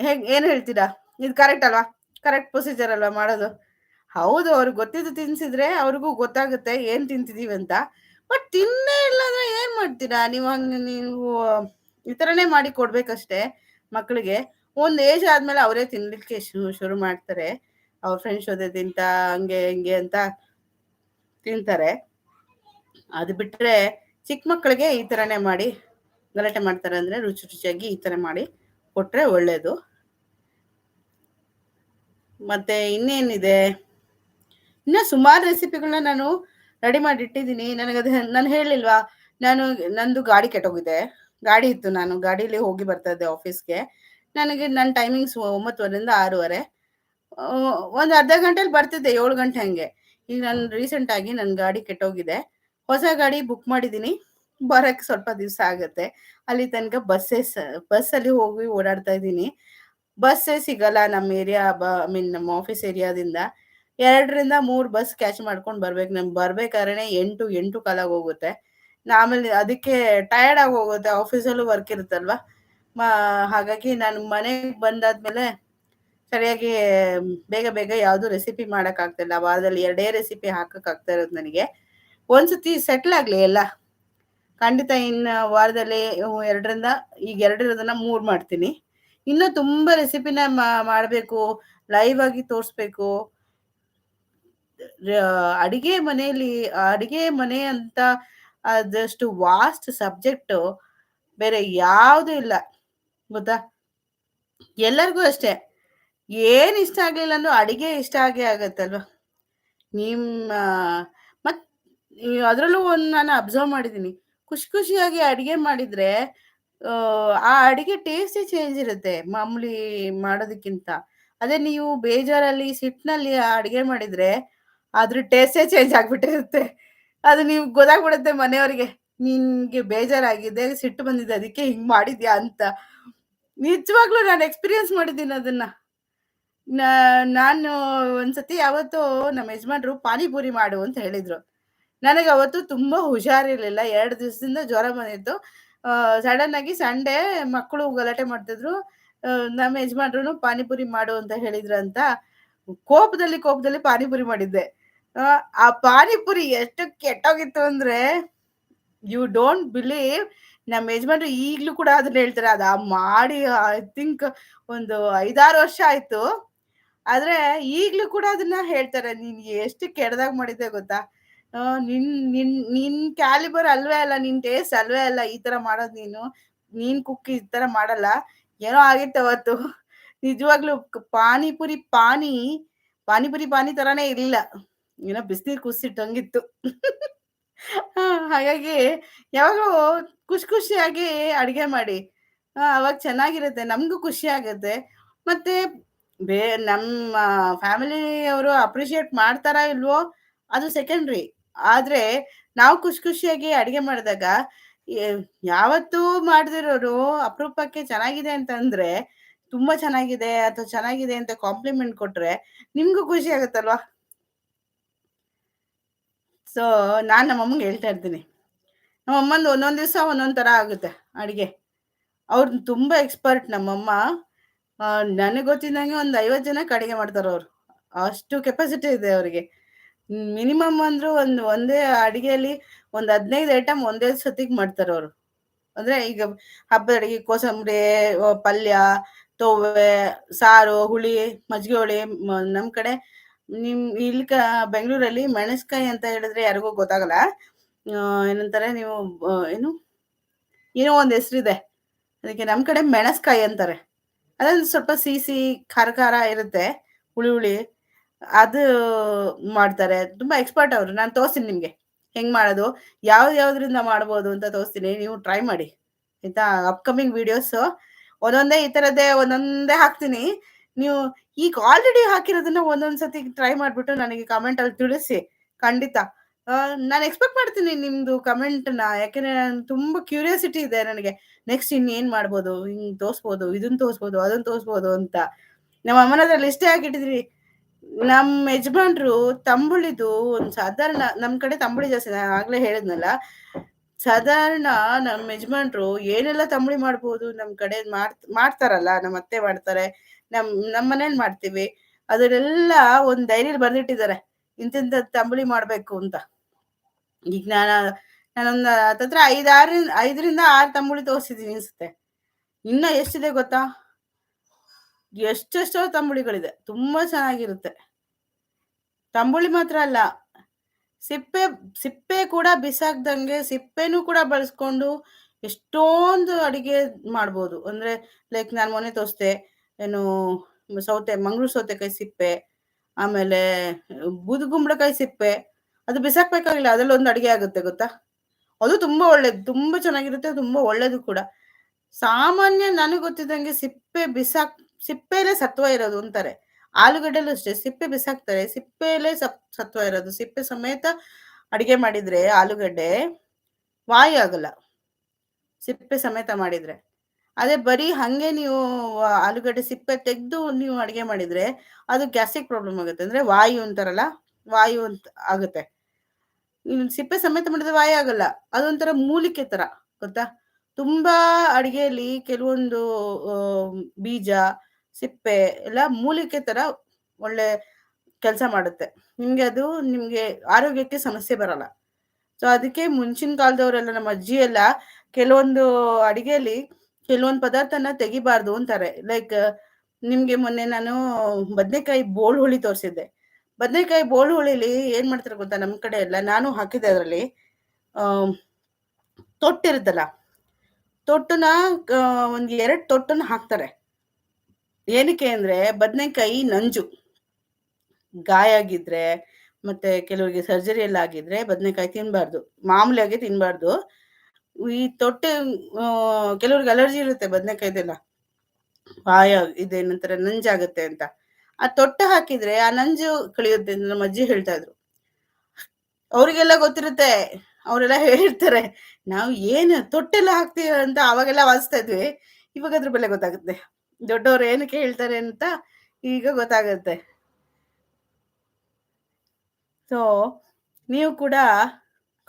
ಹೇಗ್ ಏನ್ ಹೇಳ್ತೀರಾ? ಇದು ಕರೆಕ್ಟ್ ಅಲ್ವಾ? ಕರೆಕ್ಟ್ ಪ್ರೊಸೀಜರ್ ಅಲ್ವಾ ಮಾಡೋದು? ಹೌದು ಅವ್ರಿಗೆ ಗೊತ್ತಿದ್ದು ತಿನ್ಸಿದ್ರೆ ಅವ್ರಿಗೂ ಗೊತ್ತಾಗುತ್ತೆ ಏನ್ ತಿಂತಿದೀವಿ ಅಂತ. ಬಟ್ ತಿನ್ನೇ ಇಲ್ಲ ಅಂದ್ರೆ ಏನ್ ಮಾಡ್ತೀರಾ? ನೀವು ಹಂಗ ನೀವು ಈ ತರನೇ ಮಾಡಿ ಕೊಡ್ಬೇಕಷ್ಟೇ ಮಕ್ಕಳಿಗೆ. ಒಂದ್ ಏಜ್ ಆದ್ಮೇಲೆ ಅವರೇ ತಿನ್ಲಿಕ್ಕೆ ಶುರು ಮಾಡ್ತಾರೆ. ಅವ್ರ ಫ್ರೆಂಡ್ಸ್ ಜೊತೆ ತಿಂತ, ಹಂಗೆ, ಹಿಂಗೆ ಅಂತ ತಿಂತಾರೆ. ಅದು ಬಿಟ್ರೆ ಚಿಕ್ಕ ಮಕ್ಕಳಿಗೆ ಈ ತರನೇ ಮಾಡಿ ಗಲಾಟೆ ಮಾಡ್ತಾರೆ ಅಂದ್ರೆ ರುಚಿ ರುಚಿಯಾಗಿ ಈ ತರ ಮಾಡಿ ಕೊಟ್ರೆ ಒಳ್ಳೇದು. ಮತ್ತೆ ಇನ್ನೇನಿದೆ? ಇನ್ನ ಸುಮಾರು ರೆಸಿಪಿಗಳನ್ನ ನಾನು ರೆಡಿ ಮಾಡಿ ಇಟ್ಟಿದ್ದೀನಿ. ನನಗದು ನಾನು ಹೇಳಿಲ್ವಾ? ನಾನು ನಂದು ಗಾಡಿ ಕೆಟ್ಟೋಗಿದೆ. ಗಾಡಿ ಇತ್ತು ನಾನು, ಗಾಡೀಲಿ ಹೋಗಿ ಬರ್ತಾ ಇದ್ದೆ ಆಫೀಸ್‌ಗೆ. ನನಗೆ ನನ್ನ ಟೈಮಿಂಗ್ಸ್ ಒಂಬತ್ತುವರೆಯಿಂದ ಆರೂವರೆ ಒಂದು ಅರ್ಧ ಗಂಟೆಲಿ ಬರ್ತಿದ್ದೆ, ಏಳು ಗಂಟೆ ಹಂಗೆ. ಈಗ ನಾನು ರೀಸೆಂಟ್ ಆಗಿ ನನ್ನ ಗಾಡಿ ಕೆಟ್ಟೋಗಿದೆ. ಹೊಸ ಗಾಡಿ ಬುಕ್ ಮಾಡಿದ್ದೀನಿ ಬರಕ್ಕೆ ಸ್ವಲ್ಪ ದಿವಸ ಆಗುತ್ತೆ ಅಲ್ಲಿ ತನಕ ಬಸ್ಸೇ ಸ ಬಸ್ಸಲ್ಲಿ ಹೋಗಿ ಓಡಾಡ್ತಾ ಇದ್ದೀನಿ. ಬಸ್ಸೇ ಸಿಗಲ್ಲ ನಮ್ಮ ಏರಿಯಾ ಬ ಐ ಮೀನ್ ನಮ್ಮ ಆಫೀಸ್ ಏರಿಯಾದಿಂದ. 2ರಿಂದ 3 ಬಸ್ ಕ್ಯಾಚ್ ಮಾಡ್ಕೊಂಡು ಬರ್ಬೇಕು. ನಾನು ಬರ್ಬೇಕಾದ್ರೇನೆ 8, 8 ಕಾಲಾಗಿ ಹೋಗುತ್ತೆ. ಆಮೇಲೆ ಅದಕ್ಕೆ ಟಯರ್ಡ್ ಆಗಿ ಹೋಗುತ್ತೆ. ಆಫೀಸಲ್ಲೂ ವರ್ಕ್ ಇರುತ್ತಲ್ವಾ? ಮಾ ಹಾಗಾಗಿ ನಾನು ಮನೆಗೆ ಬಂದಾದ್ಮೇಲೆ ಸರಿಯಾಗಿ ಬೇಗ ಬೇಗ ಯಾವ್ದು ರೆಸಿಪಿ ಮಾಡೋಕ್ಕಾಗ್ತಿಲ್ಲ. ವಾರದಲ್ಲಿ ಎರಡೇ ರೆಸಿಪಿ ಹಾಕೋಕ್ಕಾಗ್ತಾ ಇರೋದು ನನಗೆ. ಒಂದ್ಸತಿ ಸೆಟ್ಲ್ ಆಗ್ಲಿ ಎಲ್ಲ. ಖಂಡಿತ ಇನ್ನು ವಾರದಲ್ಲಿ ಎರಡರಿಂದ ಈಗ 2 ಮೂರು 3 ಮಾಡ್ತೀನಿ. ಇನ್ನೂ ತುಂಬಾ ರೆಸಿಪಿನ ಮಾಡ್ಬೇಕು. ಲೈವ್ ಆಗಿ ತೋರ್ಸ್ಬೇಕು. ಅಡಿಗೆ ಮನೆಯಲ್ಲಿ ಅಡಿಗೆ ಮನೆ ಅಂತ ಅದಷ್ಟು ವಾಸ್ಟ್ ಸಬ್ಜೆಕ್ಟು ಬೇರೆ ಯಾವುದೂ ಇಲ್ಲ. ಗೊತ್ತಾ? ಎಲ್ಲರಿಗೂ ಅಷ್ಟೇ. ಏನು ಇಷ್ಟ ಆಗಲಿಲ್ಲ ಅಂದ್ರೂ ಅಡಿಗೆ ಇಷ್ಟ ಆಗೇ ಆಗತ್ತಲ್ವಾ? ನಿಮ್ಮ ಮತ್ ಅದ್ರಲ್ಲೂ ಒಂದು ನಾನು ಅಬ್ಸರ್ವ್ ಮಾಡಿದ್ದೀನಿ ಖುಷಿ ಖುಷಿಯಾಗಿ ಅಡಿಗೆ ಮಾಡಿದ್ರೆ ಆ ಆ ಅಡಿಗೆ ಟೇಸ್ಟೇ ಚೇಂಜ್ ಇರುತ್ತೆ ಮಾಮೂಲಿ ಮಾಡೋದಕ್ಕಿಂತ. ಅದೇ ನೀವು ಬೇಜಾರಲ್ಲಿ, ಸಿಟ್ಟಿನಲ್ಲಿ ಅಡಿಗೆ ಮಾಡಿದ್ರೆ ಅದ್ರ ಟೇಸ್ಟೇ ಚೇಂಜ್ ಆಗ್ಬಿಟ್ಟಿರುತ್ತೆ. ಅದು ನೀವು ಗೊತ್ತಾಗ್ಬಿಡುತ್ತೆ ಮನೆಯವರಿಗೆ ನಿನ್ಗೆ ಬೇಜಾರಾಗಿದೆ, ಸಿಟ್ಟು ಬಂದಿದೆ ಅದಕ್ಕೆ ಹಿಂಗ್ ಮಾಡಿದ್ಯಾ ಅಂತ. ನಿಜವಾಗ್ಲೂ ನಾನು ಎಕ್ಸ್‌ಪೀರಿಯನ್ಸ್ ಮಾಡಿದ್ದೀನಿ ಅದನ್ನ. ನಾನು ಒಂದ್ಸತಿ ಯಾವತ್ತು ನಮ್ಮ ಯಜಮಾನ್ರು ಪಾನಿಪುರಿ ಮಾಡು ಅಂತ ಹೇಳಿದ್ರು. ನನಗೆ ಅವತ್ತು ತುಂಬಾ ಹುಷಾರಿರ್ಲಿಲ್ಲ. ಎರಡು ದಿವಸದಿಂದ ಜ್ವರ ಬಂದಿತ್ತು. ಸಡನ್ ಆಗಿ ಸಂಡೇ ಮಕ್ಕಳು ಗಲಾಟೆ ಮಾಡ್ತಿದ್ರು. ನಮ್ಮ ಯಜಮಾನ್ರು ಪಾನಿಪುರಿ ಮಾಡು ಅಂತ ಹೇಳಿದ್ರು ಅಂತ ಕೋಪದಲ್ಲಿ ಕೋಪದಲ್ಲಿ ಪಾನಿಪುರಿ ಮಾಡಿದ್ದೆ. ಆ ಪಾನಿಪುರಿ ಎಷ್ಟು ಕೆಟ್ಟೋಗಿತ್ತು ಅಂದ್ರೆ ಯು ಡೋಂಟ್ ಬಿಲೀವ್ ನಮ್ಮ ಯಜಮಾನ್ರು ಈಗ್ಲೂ ಕೂಡ ಅದನ್ನ ಹೇಳ್ತಾರೆ. ಅದ ಮಾಡಿ ಐ ಥಿಂಕ್ ಒಂದು 5, 6 ವರ್ಷ ಆಯ್ತು. ಆದ್ರೆ ಈಗ್ಲೂ ಕೂಡ ಅದನ್ನ ಹೇಳ್ತಾರೆ. ನೀನ್ ಎಷ್ಟು ಕೆಡ್ದಾಗ ಮಾಡಿದ್ದೆ ಗೊತ್ತಾ? ನಿನ್ ನಿನ್ ನಿನ್ ಕ್ಯಾಲಿಬರ್ ಅಲ್ವೇ ಅಲ್ಲ ನಿನ್ ಟೇಸ್ಟ್ ಅಲ್ವೇ ಅಲ್ಲ ಈ ತರ ಮಾಡೋದ್ ನೀನು ನೀನ್ ಕುಕ್ ಈ ತರ ಮಾಡಲ್ಲ ಏನೋ ಆಗಿತ್ತು ಅವತ್ತು ನಿಜವಾಗ್ಲೂ ಪಾನಿಪುರಿ ಪಾನಿ ಪಾನಿಪುರಿ ಪಾನಿ ತರಾನೇ ಇರ್ಲಿಲ್ಲ ಏನೋ ಬಿಸಿನೀರು ಕುಸಿಟ್ಟಂಗಿತ್ತು ಹಾಗಾಗಿ ಯಾವಾಗಲೂ ಖುಷಿ ಖುಷಿಯಾಗಿ ಅಡಿಗೆ ಮಾಡಿ. ಅವಾಗ ಚೆನ್ನಾಗಿರುತ್ತೆ, ನಮಗೂ ಖುಷಿ ಆಗುತ್ತೆ. ಮತ್ತೆ ಬೇ, ನಮ್ಮ ಫ್ಯಾಮಿಲಿ ಅವರು ಅಪ್ರಿಷಿಯೇಟ್ ಮಾಡ್ತಾರಾ ಇಲ್ವೋ, ಅದು ಸೆಕೆಂಡ್ರಿ. ಆದ್ರೆ ನಾವು ಖುಷಿ ಖುಷಿಯಾಗಿ ಅಡಿಗೆ ಮಾಡಿದಾಗ ಯಾವತ್ತೂ ಮಾಡದಿರೋರು ಅಪರೂಪಕ್ಕೆ ಚೆನ್ನಾಗಿದೆ ಅಂತಂದರೆ, ತುಂಬಾ ಚೆನ್ನಾಗಿದೆ ಅಥವಾ ಚೆನ್ನಾಗಿದೆ ಅಂತ ಕಾಂಪ್ಲಿಮೆಂಟ್ ಕೊಟ್ರೆ ನಿಮಗೂ ಖುಷಿ ಆಗುತ್ತಲ್ವಾ? ಸೊ ನಾನು ನಮ್ಮಮ್ಮಗೆ ಹೇಳ್ತಾ ಇರ್ತೀನಿ. ನಮ್ಮಮ್ಮಂದು ಒಂದೊಂದು ದಿವಸ ಒಂದೊಂದು ಥರ ಆಗುತ್ತೆ ಅಡುಗೆ. ಅವ್ರು ತುಂಬ ಎಕ್ಸ್ಪರ್ಟ್ ನಮ್ಮಮ್ಮ ನನಗೆ ಗೊತ್ತಿದ್ದಂಗೆ ಒಂದು ಐವತ್ತು ಜನಕ್ಕೆ ಅಡುಗೆ ಮಾಡ್ತಾರೆ ಅವರು. ಅಷ್ಟು ಕೆಪಾಸಿಟಿ ಇದೆ ಅವರಿಗೆ. ಮಿನಿಮಮ್ ಅಂದರೂ ಒಂದು, ಒಂದೇ ಅಡಿಗೆಯಲ್ಲಿ ಒಂದು ಹದಿನೈದು ಐಟಮ್ ಒಂದೇ ಸತಿಗೆ ಮಾಡ್ತಾರೆ ಅವರು. ಅಂದ್ರೆ ಈಗ ಹಬ್ಬದ ಅಡುಗೆ ಕೋಸಂಬರಿ ಪಲ್ಯ ತೊವೆ ಸಾರು, ಹುಳಿ, ಮಜ್ಜಿಗೆ ಹುಳಿ ನಮ್ಮ ನಮ್ ಕಡೆ ನಿಮ್ ಇಲ್ಲಿ ಬೆಂಗಳೂರಲ್ಲಿ ಮೆಣಸ್ಕಾಯಿ ಅಂತ ಹೇಳಿದ್ರೆ ಯಾರಿಗೂ ಗೊತ್ತಾಗಲ್ಲ. ಏನಂತಾರೆ ನೀವು ಏನು? ಏನೋ ಒಂದು ಹೆಸರಿದೆ. ಅದಕ್ಕೆ ನಮ್ಮ ಕಡೆ ಮೆಣಸ್ಕಾಯಿ ಅಂತಾರೆ. ಅದೊಂದು ಸ್ವಲ್ಪ ಸಿಹಿ ಖಾರ ಖಾರ ಇರುತ್ತೆ, ಹುಳಿ ಹುಳಿ. ಅದು ಮಾಡ್ತಾರೆ. ತುಂಬಾ ಎಕ್ಸ್ಪರ್ಟ್ ಅವರು. ನಾನು ತೋರಿಸ್ತೀನಿ ನಿಮಗೆ. ಹೆಂಗ್ ಮಾಡೋದು? ಯಾವ್ದು ಯಾವ್ದ್ರಿಂದ ಮಾಡ್ಬೋದು ಅಂತ ತೋರಿಸ್ತೀನಿ. ನೀವು ಟ್ರೈ ಮಾಡಿ. ಆಯ್ತಾ? Upcoming videos. ಒಂದೊಂದೇ ಈ ಥರದ್ದೇ ಒಂದೊಂದೇ ಹಾಕ್ತೀನಿ. ನೀವು ಈಗ ಆಲ್ರೆಡಿ ಹಾಕಿರೋದನ್ನ ಒಂದೊಂದ್ಸತಿ ಟ್ರೈ ಮಾಡ್ಬಿಟ್ಟು ನನಗೆ ಕಮೆಂಟ್ ಅಲ್ಲಿ ತಿಳಿಸಿ. ಖಂಡಿತ. ನಾನು ಎಕ್ಸ್ಪೆಕ್ಟ್ ಮಾಡ್ತೀನಿ ನಿಮ್ದು ಕಮೆಂಟ್ನ, ಯಾಕೆಂದ್ರೆ ನಾನು ತುಂಬಾ ಕ್ಯೂರಿಯಾಸಿಟಿ ಇದೆ ನನಗೆ. ನೆಕ್ಸ್ಟ್ ಇನ್ನೇನ್ ಮಾಡ್ಬೋದು? ಹಿಂಗ್ ತೋರಿಸ್ಬೋದು ಇದನ್ನ ತೋರಿಸ್ಬೋದು ಅದನ್ನ ತೋರಿಸ್ಬೋದು ಅಂತ. ನಮ್ಮ ಅಮ್ಮನ ಹತ್ರ ಲಿಸ್ಟೇ ಆಗಿಟ್ಟಿದ್ರಿ ನಮ್ಮ ಯಜಮಾನ್ರು ತಂಬುಳಿದು ಒಂದು ಸಾಧಾರಣ ನಮ್ಮ ಕಡೆ ತಂಬುಳಿ ಜಾಸ್ತಿ, ನಾನು ಆಗ್ಲೇ ಹೇಳಿದ್ನಲ್ಲ. ಸಾಧಾರಣ ನಮ್ಮ ಯಜಮಾನ್ರು ಏನೆಲ್ಲ ತಂಬುಳಿ ಮಾಡ್ಬೋದು? ನಮ್ಮ ಕಡೆ ಮಾಡ್, ಮಾಡ್ತಾರಲ್ಲ ನಮ್ಮ ಅತ್ತೆ ಮಾಡ್ತಾರೆ. ನಮ್ ನಮ್ಮ ಮನೇಲಿ ಮಾಡ್ತೀವಿ. ಅದರೆಲ್ಲ ಒಂದ್ ಡೈರಿಲಿ ಬರ್ದಿಟ್ಟಿದ್ದಾರೆ. ಇಂತಿಂತ ತಂಬುಳಿ ಮಾಡ್ಬೇಕು ಅಂತ. ಈಗ ನಾನು, ನಾನೊಂದ್ ಹತ್ತತ್ರ ಐದಾರು ಐದರಿಂದ ಆರು ತಂಬುಳಿ ತೋರಿಸಿದೀನಿ ಅನ್ಸುತ್ತೆ. ಇನ್ನ ಎಷ್ಟಿದೆ ಗೊತ್ತಾ? ಎಷ್ಟೆಷ್ಟೋ ತಂಬುಳಿಗಳಿದೆ. ತುಂಬಾ ಚೆನ್ನಾಗಿರುತ್ತೆ. ತಂಬುಳಿ ಮಾತ್ರ ಅಲ್ಲ, ಸಿಪ್ಪೆ ಸಿಪ್ಪೆ ಕೂಡ ಬಿಸಾಕ್ದಂಗೆ ಸಿಪ್ಪೆನೂ ಕೂಡ ಬಳಸ್ಕೊಂಡು ಎಷ್ಟೊಂದು ಅಡಿಗೆ ಮಾಡ್ಬೋದು. ಅಂದ್ರೆ ಲೈಕ್ ನಾನು ಮೊನ್ನೆ ತೋರಿಸ್ದೆ ಏನು, ಸೌತೆ, ಮಂಗಳೂರು ಸೌತೆಕಾಯಿ ಸಿಪ್ಪೆ, ಆಮೇಲೆ ಬೂದುಗುಂಬಳಕಾಯಿ ಸಿಪ್ಪೆ, ಅದು ಬಿಸಾಕ್ಬೇಕಾಗಿಲ್ಲ, ಅದ್ರಲ್ಲಿ ಒಂದು ಅಡಿಗೆ ಆಗುತ್ತೆ ಗೊತ್ತಾ? ಅದು ತುಂಬಾ ಒಳ್ಳೇದು, ತುಂಬಾ ಚೆನ್ನಾಗಿರುತ್ತೆ, ತುಂಬಾ ಒಳ್ಳೇದು ಕೂಡ. ಸಾಮಾನ್ಯ ನನಗೆ ಗೊತ್ತಿದ್ದಂಗೆ ಸಿಪ್ಪೆ ಬಿಸಾಕ್, ಸಿಪ್ಪೆಲೇ ಸತ್ವ ಇರೋದು ಅಂತಾರೆ. ಆಲೂಗಡ್ಡೆಲೂ ಅಷ್ಟೇ, ಸಿಪ್ಪೆ ಬಿಸಾಕ್ತಾರೆ, ಸಿಪ್ಪೆಲೇ ಸಪ್ ಸತ್ವ ಇರೋದು. ಸಿಪ್ಪೆ ಸಮೇತ ಅಡಿಗೆ ಮಾಡಿದ್ರೆ ಆಲೂಗಡ್ಡೆ, ವಾಯು ಆಗಲ್ಲ. ಸಿಪ್ಪೆ ಸಮೇತ ಮಾಡಿದ್ರೆ. ಅದೇ ಬರೀ ಹಂಗೆ ನೀವು ಆಲೂಗಡ್ಡೆ ಸಿಪ್ಪೆ ತೆಗೆದು ನೀವು ಅಡುಗೆ ಮಾಡಿದ್ರೆ ಅದು ಗ್ಯಾಸ್ಟಿಕ್ ಪ್ರಾಬ್ಲಮ್ ಆಗುತ್ತೆ. ಅಂದ್ರೆ ವಾಯು ಅಂತಾರಲ್ಲ, ವಾಯು ಅಂತ ಆಗುತ್ತೆ. ಸಿಪ್ಪೆ ಸಮೇತ ಮಾಡಿದ್ರೆ ವಾಯು ಆಗಲ್ಲ. ಅದೊಂಥರ ಮೂಲಿಕೆ ತರ ಗೊತ್ತಾ? ತುಂಬಾ ಅಡಿಗೆಯಲ್ಲಿ ಕೆಲವೊಂದು ಬೀಜ, ಸಿಪ್ಪೆ ಎಲ್ಲ ಮೂಲಿಕೆ ತರ ಒಳ್ಳೆ ಕೆಲಸ ಮಾಡುತ್ತೆ. ನಿಮಗೆ ಅದು ನಿಮಗೆ ಆರೋಗ್ಯಕ್ಕೆ ಸಮಸ್ಯೆ ಬರಲ್ಲ. ಸೊ ಅದಕ್ಕೆ ಮುಂಚಿನ ಕಾಲದವರೆಲ್ಲ ನಮ್ಮ ಅಜ್ಜಿ ಎಲ್ಲ ಕೆಲವೊಂದು ಅಡಿಗೆಯಲ್ಲಿ ಕೆಲವೊಂದು ಪದಾರ್ಥನ ತೆಗಿಬಾರ್ದು ಅಂತಾರೆ. ಲೈಕ್ ನಿಮ್ಗೆ ಮೊನ್ನೆ ನಾನು ಬದನೆಕಾಯಿ ಬೋಳ್ ಹುಳಿ ತೋರಿಸಿದ್ದೆ. ಬದನೆಕಾಯಿ ಬೋಳ್ ಹುಳಿಲಿ ಏನ್ ಮಾಡ್ತಾರೆ ಗೊತ್ತಾ ನಮ್ ಕಡೆ ಎಲ್ಲ? ನಾನು ಹಾಕಿದ್ದೆ ಅದರಲ್ಲಿ ತೊಟ್ಟಿರುತ್ತಲ್ಲ ತೊಟ್ಟನ ಒಂದ್ ಎರಡ್ ತೊಟ್ಟನ್ನ ಹಾಕ್ತಾರೆ. ಏನಕ್ಕೆ ಅಂದ್ರೆ ಬದನೆಕಾಯಿ ನಂಜು. ಗಾಯ ಆಗಿದ್ರೆ, ಮತ್ತೆ ಕೆಲವರಿಗೆ ಸರ್ಜರಿ ಎಲ್ಲ ಆಗಿದ್ರೆ ಬದನೆಕಾಯಿ ತಿನ್ಬಾರ್ದು. ಮಾಮೂಲಿಯಾಗಿ ತಿನ್ಬಾರ್ದು. ಈ ತೊಟ್ಟೆ ಕೆಲವ್ರಿಗೆ ಅಲರ್ಜಿ ಇರುತ್ತೆ ಬದನೆಕಾಯ್ದೆಲ್ಲ. ಬಾಯ ಇದೇನಂತರ ನಂಜಾಗುತ್ತೆ ಅಂತ. ಆ ತೊಟ್ಟೆ ಹಾಕಿದ್ರೆ ಆ ನಂಜು ಕಳಿಯುತ್ತೆ ಅಂತ ನಮ್ಮ ಅಜ್ಜಿ ಹೇಳ್ತಾ ಇದ್ರು. ಅವರಿಗೆಲ್ಲ ಗೊತ್ತಿರುತ್ತೆ, ಅವರೆಲ್ಲ ಹೇಳಿರ್ತಾರೆ ನಾವು ಏನು ತೊಟ್ಟೆಲ್ಲ ಹಾಕ್ತೀವಿ ಅಂತ ಅವಾಗೆಲ್ಲ ವಾದಿಸ್ತಾ ಇದ್ವಿ. ಇವಾಗ ಅದ್ರ ಬೆಲೆ ಗೊತ್ತಾಗುತ್ತೆ. ದೊಡ್ಡವ್ರು ಏನಕ್ಕೆ ಹೇಳ್ತಾರೆ ಅಂತ ಈಗ ಗೊತ್ತಾಗುತ್ತೆ. ಸೊ ನೀವು ಕೂಡ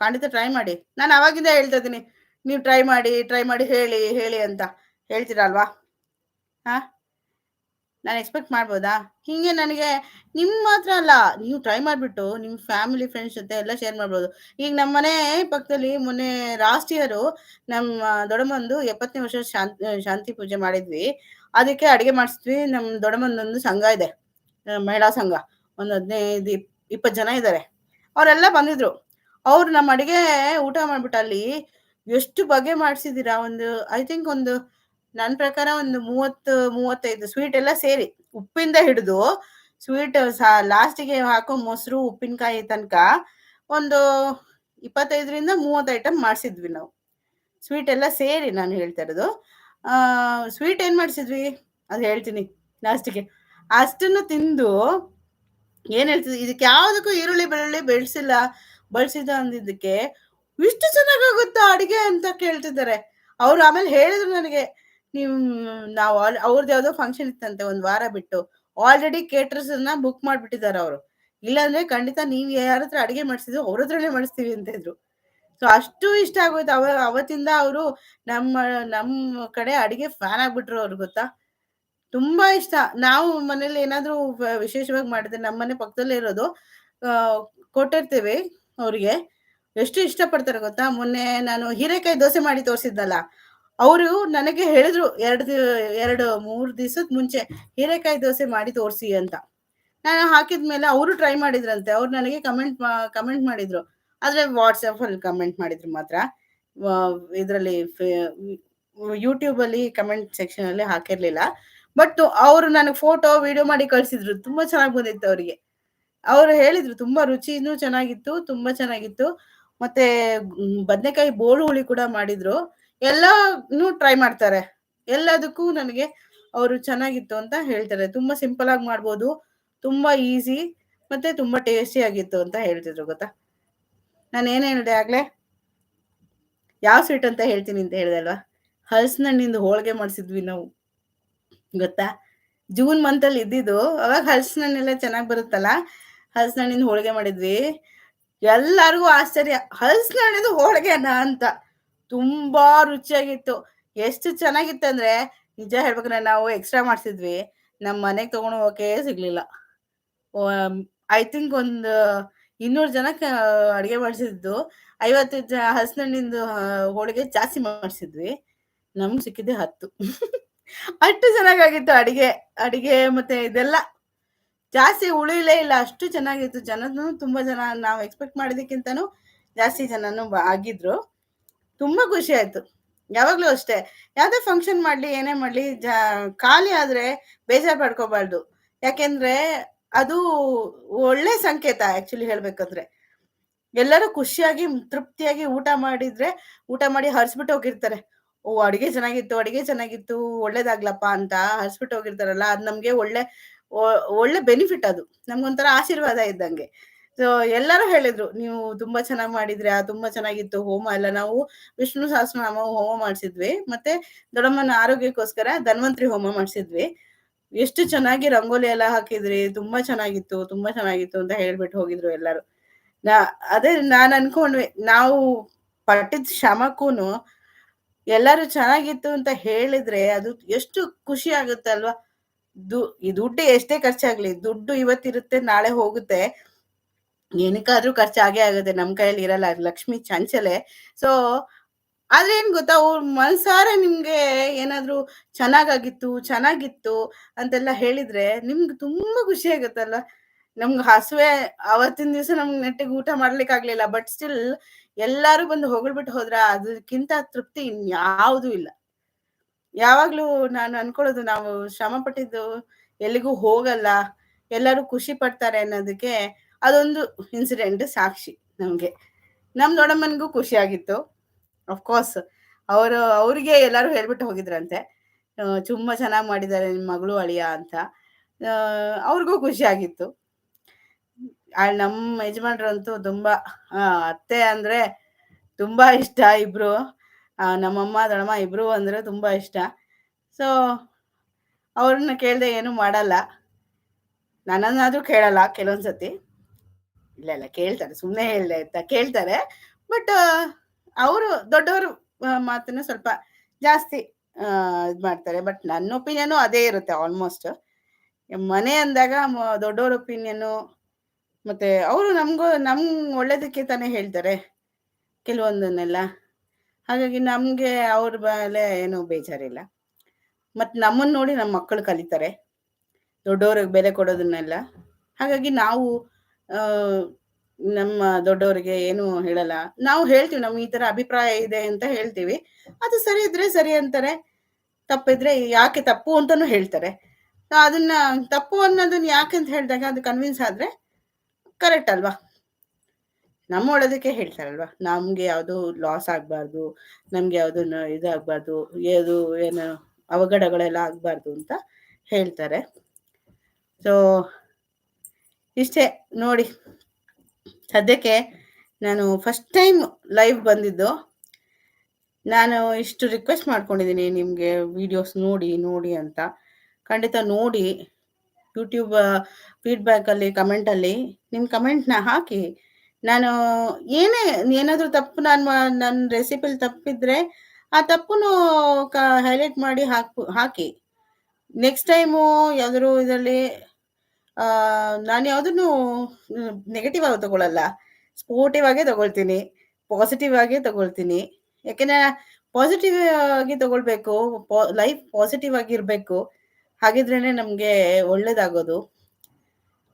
ಖಂಡಿತ ಟ್ರೈ ಮಾಡಿ. ನಾನು ಅವಾಗಿಂದ ಹೇಳ್ತಾ ಇದ್ದೀನಿ. ನೀವು ಟ್ರೈ ಮಾಡಿ ಟ್ರೈ ಮಾಡಿ ಹೇಳಿ ಹೇಳಿ ಅಂತ ಹೇಳ್ತೀರಲ್ವಾ? ಹಾ? ನಾನು ಎಕ್ಸ್ಪೆಕ್ಟ್ ಮಾಡ್ಬೋದಾ? ಹಿಂಗೆ ನನಗೆ ನಿಮ್ಮ ಮಾತ್ರ ಅಲ್ಲ, ನೀವು ಟ್ರೈ ಮಾಡಿಬಿಟ್ಟು ನಿಮ್ಮ ಫ್ಯಾಮಿಲಿ ಫ್ರೆಂಡ್ಸ್ ಜೊತೆ ಎಲ್ಲ ಶೇರ್ ಮಾಡ್ಬೋದು. ಈಗ ನಮ್ಮ ಮನೆ ಪಕ್ಕದಲ್ಲಿ ಮೊನ್ನೆ ಲಾಸ್ಟ್ ನಮ್ಮ ದೊಡ್ಡಮ್ಮಂದು ಎಪ್ಪತ್ತನೇ ವರ್ಷ ಶಾಂತಿ ಪೂಜೆ ಮಾಡಿದ್ವಿ. ಅದಕ್ಕೆ ಅಡಿಗೆ ಮಾಡಿಸಿದ್ವಿ. ನಮ್ಮ ದೊಡ್ಡಮ್ಮಂದೊಂದು ಸಂಘ ಇದೆ ಮಹಿಳಾ ಸಂಘ. ಒಂದು ಹದಿನೈದು, ಇಪ್ ಇಪ್ಪತ್ತು ಜನ ಇದ್ದಾರೆ ಅವರೆಲ್ಲ ಬಂದಿದ್ರು. ಅವ್ರು ನಮ್ಮ ಅಡಿಗೆ ಊಟ ಮಾಡ್ಬಿಟ್ಟು ಅಲ್ಲಿ ಎಷ್ಟು ಬಗೆ ಮಾಡ್ಸಿದ್ದೀರಾ? ಒಂದು ಐ ಥಿಂಕ್ ಒಂದು ನನ್ನ ಪ್ರಕಾರ ಒಂದು 30, 35 ಸ್ವೀಟ್ ಎಲ್ಲ ಸೇರಿ. ಉಪ್ಪಿಂದ ಹಿಡಿದು ಸ್ವೀಟ್ ಲಾಸ್ಟಿಗೆ ಹಾಕೋ ಮೊಸರು, ಉಪ್ಪಿನಕಾಯಿ ತನಕ ಒಂದು 25ರಿಂದ 30 ಐಟಮ್ ಮಾಡಿಸಿದ್ವಿ ನಾವು. ಸ್ವೀಟ್ ಎಲ್ಲ ಸೇರಿ ನಾನು ಹೇಳ್ತಾ ಇರೋದು. ಸ್ವೀಟ್ ಏನು ಮಾಡಿಸಿದ್ವಿ ಅದು ಹೇಳ್ತೀನಿ ಲಾಸ್ಟಿಗೆ. ಅಷ್ಟನ್ನು ತಿಂದು ಏನು ಹೇಳ್ತಿದ್ವಿ, ಇದಕ್ಕೆ ಯಾವುದಕ್ಕೂ ಈರುಳ್ಳಿ, ಬೆಳ್ಳುಳ್ಳಿ ಬೆಳ್ಸಿಲ್ಲ ಬಳಸಿದ ಅಂದಿದ್ದಕ್ಕೆ, "ಇಷ್ಟು ಚೆನ್ನಾಗಾಗುತ್ತಾ ಅಡಿಗೆ?" ಅಂತ ಕೇಳ್ತಿದ್ದಾರೆ. ಅವ್ರು ಆಮೇಲೆ ಹೇಳಿದ್ರು ನನಗೆ, "ನೀವು ನಾವು ಅವ್ರದ್ದು ಯಾವುದೋ ಫಂಕ್ಷನ್ ಇತ್ತಂತೆ ಒಂದು ವಾರ ಬಿಟ್ಟು. ಆಲ್ರೆಡಿ ಕೇಟರರ್ಸ್‌ನ ಬುಕ್ ಮಾಡ್ಬಿಟ್ಟಿದ್ದಾರೆ ಅವರು. ಇಲ್ಲಾಂದ್ರೆ ಖಂಡಿತ ನೀವು ಯಾರ ಹತ್ರ ಅಡಿಗೆ ಮಾಡಿಸಿದ್ರು ಅವ್ರ ಮಾಡಿಸ್ತೀವಿ" ಅಂತ ಇದ್ರು. ಸೊ ಅಷ್ಟು ಇಷ್ಟ ಆಗೋಯ್ತು. ಅವ ಅವತ್ತಿಂದ ಅವರು ನಮ್ಮ ನಮ್ಮ ಕಡೆ ಅಡಿಗೆ ಫ್ಯಾನ್ ಆಗ್ಬಿಟ್ರು ಅವ್ರು ಗೊತ್ತಾ? ತುಂಬಾ ಇಷ್ಟ. ನಾವು ಮನೇಲಿ ಏನಾದ್ರೂ ವಿಶೇಷವಾಗಿ ಮಾಡಿದ್ರೆ ನಮ್ಮನೆ ಪಕ್ಕದಲ್ಲೇ ಇರೋದು. ಕೊಟ್ಟಿರ್ತೀವಿ ಅವ್ರಿಗೆ. ಎಷ್ಟು ಇಷ್ಟಪಡ್ತಾರೆ ಗೊತ್ತಾ? ಮೊನ್ನೆ ನಾನು ಹೀರೆಕಾಯಿ ದೋಸೆ ಮಾಡಿ ತೋರಿಸಿದ್ದಲ್ಲ ಅವರು ನನಗೆ ಹೇಳಿದ್ರು 2 ದಿ 2, 3 ದಿವಸದ ಮುಂಚೆ ಹೀರೆಕಾಯಿ ದೋಸೆ ಮಾಡಿ ತೋರಿಸಿ ಅಂತ. ನಾನು ಹಾಕಿದ್ಮೇಲೆ ಅವರು ಟ್ರೈ ಮಾಡಿದ್ರಂತೆ. ಅವ್ರು ನನಗೆ ಕಮೆಂಟ್ ಕಮೆಂಟ್ ಮಾಡಿದ್ರು. ಆದ್ರೆ ವಾಟ್ಸಪ್ಪಲ್ಲಿ ಕಮೆಂಟ್ ಮಾಡಿದ್ರು ಮಾತ್ರ. ಇದರಲ್ಲಿ ಯೂಟ್ಯೂಬಲ್ಲಿ ಕಮೆಂಟ್ ಸೆಕ್ಷನಲ್ಲಿ ಹಾಕಿರ್ಲಿಲ್ಲ. ಬಟ್ ಅವರು ನನಗೆ ಫೋಟೋ, ವಿಡಿಯೋ ಮಾಡಿ ಕಳ್ಸಿದ್ರು. ತುಂಬಾ ಚೆನ್ನಾಗಿ ಬಂದಿತ್ತು ಅವರಿಗೆ. ಅವ್ರು ಹೇಳಿದ್ರು, "ತುಂಬಾ ರುಚಿನೂ ಚೆನ್ನಾಗಿತ್ತು, ತುಂಬಾ ಚೆನ್ನಾಗಿತ್ತು." ಮತ್ತೆ ಬದನೆಕಾಯಿ ಬೋಳು ಹುಳಿ ಕೂಡ ಮಾಡಿದ್ರು. ಎಲ್ಲಾನು ಟ್ರೈ ಮಾಡ್ತಾರೆ. ಎಲ್ಲದಕ್ಕೂ ನನಗೆ ಅವರು ಚೆನ್ನಾಗಿತ್ತು ಅಂತ ಹೇಳ್ತಾರೆ. ತುಂಬಾ ಸಿಂಪಲ್ ಆಗಿ ಮಾಡ್ಬೋದು. ತುಂಬಾ ಈಸಿ ಮತ್ತೆ ತುಂಬಾ ಟೇಸ್ಟಿ ಆಗಿತ್ತು ಅಂತ ಹೇಳ್ತಿದ್ರು, ಗೊತ್ತಾ? ನಾನು ಏನ್ ಹೇಳಿದೆ ಆಗ್ಲೇ? ಯಾವ ಸ್ವೀಟ್ ಅಂತ ಹೇಳ್ತೀನಿ ಅಂತ ಹೇಳಿದೆ ಅಲ್ವಾ? ಹಲಸಿನಣ್ಣಿಂದ ಹೋಳಿಗೆ ಮಾಡಿಸಿದ್ವಿ ನಾವು. ಗೊತ್ತಾ? ಜೂನ್ ಮಂತಲ್ಲಿ ಇದ್ದಿದ್ದು. ಅವಾಗ ಹಲ್ಸಿನಣ್ಣೆಲ್ಲ ಚೆನ್ನಾಗಿ ಬರುತ್ತಲ್ಲ. ಹಲ್ಸಿನಣ್ಣಿಂದ ಹೋಳಿಗೆ ಮಾಡಿದ್ವಿ. ಎಲ್ಲರಿಗೂ ಆಶ್ಚರ್ಯ. ಹಲಸಿನ ಹಣ್ಣಿಂದು ಹೋಳಿಗೆನಾ ಅಂತ. ತುಂಬಾ ರುಚಿಯಾಗಿತ್ತು. ಎಷ್ಟು ಚೆನ್ನಾಗಿತ್ತು ಅಂದ್ರೆ, ನಿಜ ಹೇಳ್ಬೇಕಂದ್ರೆ ನಾವು ಎಕ್ಸ್ಟ್ರಾ ಮಾಡ್ಸಿದ್ವಿ. ನಮ್ಮ ಮನೆಗೆ ತಗೊಂಡು ಹೋಗೋಕೆ ಸಿಗ್ಲಿಲ್ಲ. ಐ ಥಿಂಕ್ ಒಂದು 200 ಜನಕ್ಕೆ ಅಡಿಗೆ ಮಾಡಿಸಿದ್ದು. 50 ಜ ಹಲಸಿನ ಹಣ್ಣಿಂದು ಹೋಳಿಗೆ ಜಾಸ್ತಿ ಮಾಡಿಸಿದ್ವಿ. ನಮ್ಗೆ ಸಿಕ್ಕಿದ್ದೆ 10. ಅಷ್ಟು ಚೆನ್ನಾಗಾಗಿತ್ತು ಅಡಿಗೆ. ಅಡಿಗೆ ಮತ್ತೆ ಇದೆಲ್ಲ. ಜಾಸ್ತಿ ಉಳಿಲೇ ಇಲ್ಲ. ಅಷ್ಟು ಚೆನ್ನಾಗಿತ್ತು. ಜನನು ತುಂಬಾ ಜನ ನಾವು ಎಕ್ಸ್ಪೆಕ್ಟ್ ಮಾಡಿದಕ್ಕಿಂತನೂ ಜಾಸ್ತಿ ಜನನು ಆಗಿದ್ರು. ತುಂಬಾ ಖುಷಿ ಆಯ್ತು. ಯಾವಾಗ್ಲೂ ಅಷ್ಟೇ. ಯಾವುದೇ ಫಂಕ್ಷನ್ ಮಾಡ್ಲಿ, ಏನೇ ಮಾಡ್ಲಿ ಜ ಖಾಲಿ ಆದ್ರೆ ಬೇಜಾರು ಪಡ್ಕೋಬಾರ್ದು. ಯಾಕೆಂದ್ರೆ ಅದು ಒಳ್ಳೆ ಸಂಕೇತ ಆಕ್ಚುಲಿ ಹೇಳ್ಬೇಕಂದ್ರೆ. ಎಲ್ಲರೂ ಖುಷಿಯಾಗಿ, ತೃಪ್ತಿಯಾಗಿ ಊಟ ಮಾಡಿದ್ರೆ, ಊಟ ಮಾಡಿ ಹರ್ಸ್ಬಿಟ್ಟು ಹೋಗಿರ್ತಾರೆ. ಓ ಅಡಿಗೆ ಚೆನ್ನಾಗಿತ್ತು, ಅಡಿಗೆ ಚೆನ್ನಾಗಿತ್ತು, ಒಳ್ಳೇದಾಗ್ಲಪ್ಪ" ಅಂತ ಹರಿಸ್ಬಿಟ್ಟು ಹೋಗಿರ್ತಾರಲ್ಲ, ಅದು ನಮ್ಗೆ ಒಳ್ಳೆ ಒಳ್ಳೆ ಬೆನಿಫಿಟ್ ಅದು. ನಮ್ಗೊಂಥರ ಆಶೀರ್ವಾದ ಇದ್ದಂಗೆ. ಸೊ ಎಲ್ಲರೂ ಹೇಳಿದ್ರು, "ನೀವು ತುಂಬಾ ಚೆನ್ನಾಗಿ ಆ ತುಂಬಾ ಚೆನ್ನಾಗಿತ್ತು ಹೋಮ ಎಲ್ಲ." ನಾವು ವಿಷ್ಣು ಸಹಸ್ರನಾಮ ಹೋಮ ಮಾಡಿಸಿದ್ವಿ ಮತ್ತೆ ದೊಡ್ಡಮ್ಮನ ಆರೋಗ್ಯಕ್ಕೋಸ್ಕರ ಧನ್ವಂತ್ರಿ ಹೋಮ ಮಾಡಿಸಿದ್ವಿ ಎಷ್ಟು ಚೆನ್ನಾಗಿ ರಂಗೋಲಿ ಎಲ್ಲ ಹಾಕಿದ್ರಿ. ತುಂಬಾ ಚೆನ್ನಾಗಿತ್ತು, ತುಂಬಾ ಚೆನ್ನಾಗಿತ್ತು ಅಂತ ಹೇಳ್ಬಿಟ್ಟು ಹೋಗಿದ್ರು ಎಲ್ಲರೂ. ನಾ ಅದೇ ನಾನ್ ಅನ್ಕೊಂಡ್ವಿ, ನಾವು ಪಟ್ಟಿದ್ ಶ್ರಮಕ್ಕೂನು ಎಲ್ಲರೂ ಚೆನ್ನಾಗಿತ್ತು ಅಂತ ಹೇಳಿದ್ರೆ ಅದು ಎಷ್ಟು ಖುಷಿ ಆಗುತ್ತೆ ಅಲ್ವಾ? ದು ದುಡ್ಡು ಎಷ್ಟೇ ಖರ್ಚಾಗ್ಲಿ, ದುಡ್ಡು ಇವತ್ತಿರುತ್ತೆ, ನಾಳೆ ಹೋಗುತ್ತೆ. ಏನಕ್ಕಾದ್ರೂ ಖರ್ಚಾಗೇ ಆಗುತ್ತೆ. ನಮ್ಮ ಕೈಯಲ್ಲಿ ಇರಲ್ಲ. ಲಕ್ಷ್ಮಿ ಚಂಚಲೆ. ಸೊ ಆದ್ರೆ ಏನ್ ಗೊತ್ತಾ? ಅವ್ರ ಮನ್ಸಾರ ನಿಮ್ಗೆ ಏನಾದ್ರು ಚೆನ್ನಾಗಾಗಿತ್ತು, ಚೆನ್ನಾಗಿತ್ತು ಅಂತೆಲ್ಲ ಹೇಳಿದ್ರೆ ನಿಮ್ಗೆ ತುಂಬಾ ಖುಷಿ ಆಗುತ್ತಲ್ಲ? ನಮ್ಗೆ ಹಸುವೆ ಅವತ್ತಿನ ದಿವಸ ನಮ್ಗೆ ನೆಟ್ಟಿಗೆ ಊಟ ಮಾಡ್ಲಿಕ್ಕೆ ಆಗ್ಲಿಲ್ಲ ಬಟ್ ಸ್ಟಿಲ್ ಎಲ್ಲಾರು ಬಂದು ಹೊಗಳ್ಬಿಟ್ಟು ಹೋದ್ರ ಅದಕ್ಕಿಂತ ತೃಪ್ತಿ ಇನ್ಯಾವುದೂ ಇಲ್ಲ. ಯಾವಾಗ್ಲೂ ನಾನು ಅನ್ಕೊಳ್ಳೋದು ನಾವು ಶ್ರಮ ಪಟ್ಟಿದ್ದು ಎಲ್ಲಿಗೂ ಹೋಗಲ್ಲ. ಎಲ್ಲರೂ ಖುಷಿ ಪಡ್ತಾರೆ ಅನ್ನೋದಕ್ಕೆ ಅದೊಂದು ಇನ್ಸಿಡೆಂಟ್ ಸಾಕ್ಷಿ ನಮ್ಗೆ. ನಮ್ ದೊಡ್ಡಮ್ಮನಿಗೂ ಖುಷಿಯಾಗಿತ್ತು. ಆಫ್ ಕೋರ್ಸ್ ಅವರು ಅವ್ರಿಗೆ ಎಲ್ಲರೂ ಹೇಳ್ಬಿಟ್ಟು ಹೋಗಿದ್ರಂತೆ. "ತುಂಬಾ ಚೆನ್ನಾಗಿ ಮಾಡಿದ್ದಾರೆ ನಿಮ್ಮ ಮಗಳು, ಅಳಿಯ" ಅಂತ. ಅವ್ರಿಗೂ ಖುಷಿ ಆಗಿತ್ತು ನಮ್ಮ ಯಜಮಾನ್ರಂತೂ ತುಂಬಾ ಅತ್ತೆ ಅಂದ್ರೆ ತುಂಬಾ ಇಷ್ಟ ಇಬ್ರು. ನಮ್ಮಮ್ಮ, ದೊಡ್ಡಮ್ಮ ಇಬ್ರು ಅಂದ್ರೆ ತುಂಬಾ ಇಷ್ಟ. ಸೊ ಅವ್ರನ್ನ ಕೇಳ್ದೆ ಏನು ಮಾಡಲ್ಲ. ನನ್ನನ್ನಾದ್ರೂ ಕೇಳಲ್ಲ ಕೆಲವೊಂದ್ಸತಿ ಇಲ್ಲ, ಇಲ್ಲ ಕೇಳ್ತಾರೆ. ಸುಮ್ಮನೆ ಹೇಳ್ದೆ ಅಂತ ಕೇಳ್ತಾರೆ. ಬಟ್ ಅವರು ದೊಡ್ಡವರು ಮಾತನ್ನ ಸ್ವಲ್ಪ ಜಾಸ್ತಿ ಇದು ಮಾಡ್ತಾರೆ. ಬಟ್ ನನ್ನ ಒಪಿನಿಯನು ಅದೇ ಇರುತ್ತೆ ಆಲ್ಮೋಸ್ಟ್. ಮನೆ ಅಂದಾಗ ದೊಡ್ಡವ್ರ ಒಪಿನಿಯನ್ನು ಒಪಿನಿಯನು ಮತ್ತೆ ಅವರು ನಮಗೂ ನಮ್ ಒಳ್ಳೇದಕ್ಕೆ ತಾನೇ ಹೇಳ್ತಾರೆ. ಕೆಲವೊಂದನ್ನೆಲ್ಲ. ಹಾಗಾಗಿ ನಮ್ಗೆ ಅವ್ರ ಮೇಲೆ ಏನು ಬೇಜಾರಿಲ್ಲ. ಮತ್ ನಮ್ಮನ್ನ ನೋಡಿ ನಮ್ಮ ಮಕ್ಕಳು ಕಲಿತಾರೆ. ದೊಡ್ಡವ್ರಿಗೆ ಬೆಲೆ ಕೊಡೋದನ್ನೆಲ್ಲ. ಹಾಗಾಗಿ ನಾವು ನಮ್ಮ ದೊಡ್ಡವರಿಗೆ ಏನು ಹೇಳಲ್ಲ. ನಾವು ಹೇಳ್ತೀವಿ, ನಮ್ಗೆ ಈ ತರ ಅಭಿಪ್ರಾಯ ಇದೆ ಅಂತ ಹೇಳ್ತೀವಿ. ಅದು ಸರಿ ಇದ್ರೆ ಸರಿ ಅಂತಾರೆ. ತಪ್ಪಿದ್ರೆ ಯಾಕೆ ತಪ್ಪು ಅಂತಾನು ಹೇಳ್ತಾರೆ. ಅದನ್ನ ತಪ್ಪು ಅನ್ನೋದನ್ನ ಅಂತ ಹೇಳಿದಾಗ ಅದು ಕನ್ವಿನ್ಸ್ ಆದ್ರೆ ಕರೆಕ್ಟ್ ಅಲ್ವಾ? ನಮ್ಮ ಒಳದಕ್ಕೆ ಹೇಳ್ತಾರಲ್ವಾ? ನಮ್ಗೆ ಯಾವ್ದು ಲಾಸ್ ಆಗ್ಬಾರ್ದು. ನಮ್ಗೆ ಯಾವ್ದು ಇದಾಗ್ಬಾರ್ದು. ಏದು ಏನು ಅವಘಡಗಳೆಲ್ಲ ಆಗ್ಬಾರ್ದು ಅಂತ ಹೇಳ್ತಾರೆ. ಸೊ ಇಷ್ಟೇ ನೋಡಿ. ಸದ್ಯಕ್ಕೆ ನಾನು ಫಸ್ಟ್ ಟೈಮ್ ಲೈವ್ ಬಂದಿದ್ದು. ನಾನು ಇಷ್ಟು ರಿಕ್ವೆಸ್ಟ್ ಮಾಡ್ಕೊಂಡಿದ್ದೀನಿ ನಿಮಗೆ ವಿಡಿಯೋಸ್ ನೋಡಿ, ನೋಡಿ ಅಂತ. ಖಂಡಿತ ನೋಡಿ. ಯೂಟ್ಯೂಬ್ ಫೀಡ್‌ಬ್ಯಾಕಲ್ಲಿ ಕಮೆಂಟಲ್ಲಿ ನಿಮ್ಮ ಕಮೆಂಟ್‌ನ ಹಾಕಿ. ನಾನು ಏನೇ ಏನಾದರೂ ತಪ್ಪು ನಾನು ನನ್ನ ರೆಸಿಪಿಲಿ ತಪ್ಪಿದ್ರೆ, ಆ ತಪ್ಪುನು ಕ ಹೈಲೈಟ್ ಮಾಡಿ ಹಾಕು ಹಾಕಿ. ನೆಕ್ಸ್ಟ್ ಟೈಮು ಯಾವ್ದಾದ್ರು ಇದರಲ್ಲಿ ನಾನು ಯಾವುದನ್ನು ನೆಗೆಟಿವ್ ಆಗಿ ತಗೊಳ್ಳಲ್ಲ ಸ್ಪೋರ್ಟಿವ್ ಆಗೇ ತಗೊಳ್ತೀನಿ. ಪಾಸಿಟಿವ್ ಆಗೇ ತಗೊಳ್ತೀನಿ. ಯಾಕೆಂದ್ರೆ ಪಾಸಿಟಿವ್ ಆಗಿ ತಗೊಳ್ಬೇಕು. ಲೈಫ್ ಪಾಸಿಟಿವ್ ಆಗಿರ್ಬೇಕು. ಹಾಗಿದ್ರೇನೆ ನಮಗೆ ಒಳ್ಳೇದಾಗೋದು.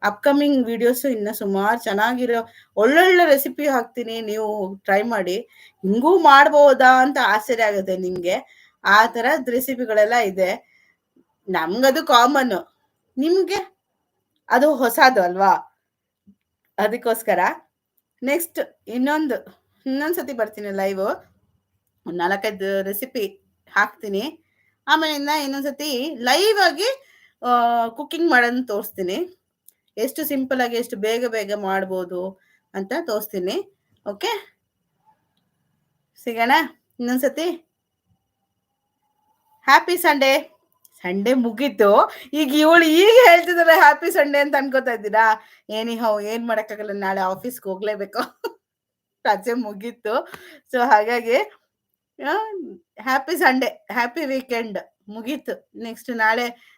ಅಪ್‌ಕಮಿಂಗ್ ವಿಡಿಯೋಸ್ ಇನ್ನ ಸುಮಾರು ಚೆನ್ನಾಗಿರೋ ಒಳ್ಳೊಳ್ಳೆ ರೆಸಿಪಿ ಹಾಕ್ತೀನಿ. ನೀವು ಟ್ರೈ ಮಾಡಿ. ಹಿಂಗೂ ಮಾಡ್ಬೋದಾ ಅಂತ ಆಶ್ಚರ್ಯ ಆಗುತ್ತೆ ನಿಮ್ಗೆ. ಆ ತರದ್ ರೆಸಿಪಿಗಳೆಲ್ಲ ಇದೆ. ನಮ್ಗದು ಕಾಮನ್ ನಿಮ್ಗೆ? ಅದು ಹೊಸದು ಅಲ್ವಾ? ಅದಕ್ಕೋಸ್ಕರ ನೆಕ್ಸ್ಟ್ ಇನ್ನೊಂದು ಇನ್ನೊಂದ್ಸತಿ ಬರ್ತೀನಿ ಲೈವ್ ನಾಲ್ಕೈದು 4, 5 ರೆಸಿಪಿ ಹಾಕ್ತೀನಿ. ಆಮೇಲಿಂದ ಇನ್ನೊಂದ್ಸತಿ ಲೈವ್ ಆಗಿ ಕುಕ್ಕಿಂಗ್ ಕುಕಿಂಗ್ ಮಾಡೋದನ್ನ ತೋರಿಸ್ತೀನಿ. ಎಷ್ಟು ಸಿಂಪಲ್ ಆಗಿ ಎಷ್ಟು ಬೇಗ ಬೇಗ ಮಾಡ್ಬೋದು ಅಂತ ತೋರಿಸ್ತೀನಿ. ಓಕೆ? ಸಿಗೋಣ ಇನ್ನೊಂದ್ಸತಿ ಹ್ಯಾಪಿ ಸಂಡೇ. ಸಂಡೇ ಮುಗೀತು. ಈಗ ಇವಳು ಈಗ ಹೇಳ್ತಿದ್ದಾರೆ ಹ್ಯಾಪಿ ಸಂಡೇ ಅಂತ ಅನ್ಕೋತಾ ಇದ್ದೀರಾ? ಏನಿ ಹೌ ಏನ್ ಮಾಡಕ್ಕಾಗಲ್ಲ. ನಾಳೆ ಆಫೀಸ್‌ಗೆ ಹೋಗ್ಲೇಬೇಕು. ರಜೆ ಮುಗೀತು. ಸೊ ಹಾಗಾಗಿ ಹ್ಯಾಪಿ ಸಂಡೇ, ಹ್ಯಾಪಿ ವೀಕೆಂಡ್ ಮುಗೀತು. ನೆಕ್ಸ್ಟ್ ನಾಳೆ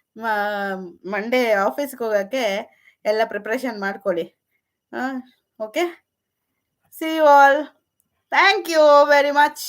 ಮಂಡೇ ಆಫೀಸ್‌ಗೆ ಹೋಗಕ್ಕೆ ಎಲ್ಲ ಪ್ರಿಪ್ರೇಷನ್ ಮಾಡ್ಕೊಳ್ಳಿ. Okay? See you all. Thank you very much.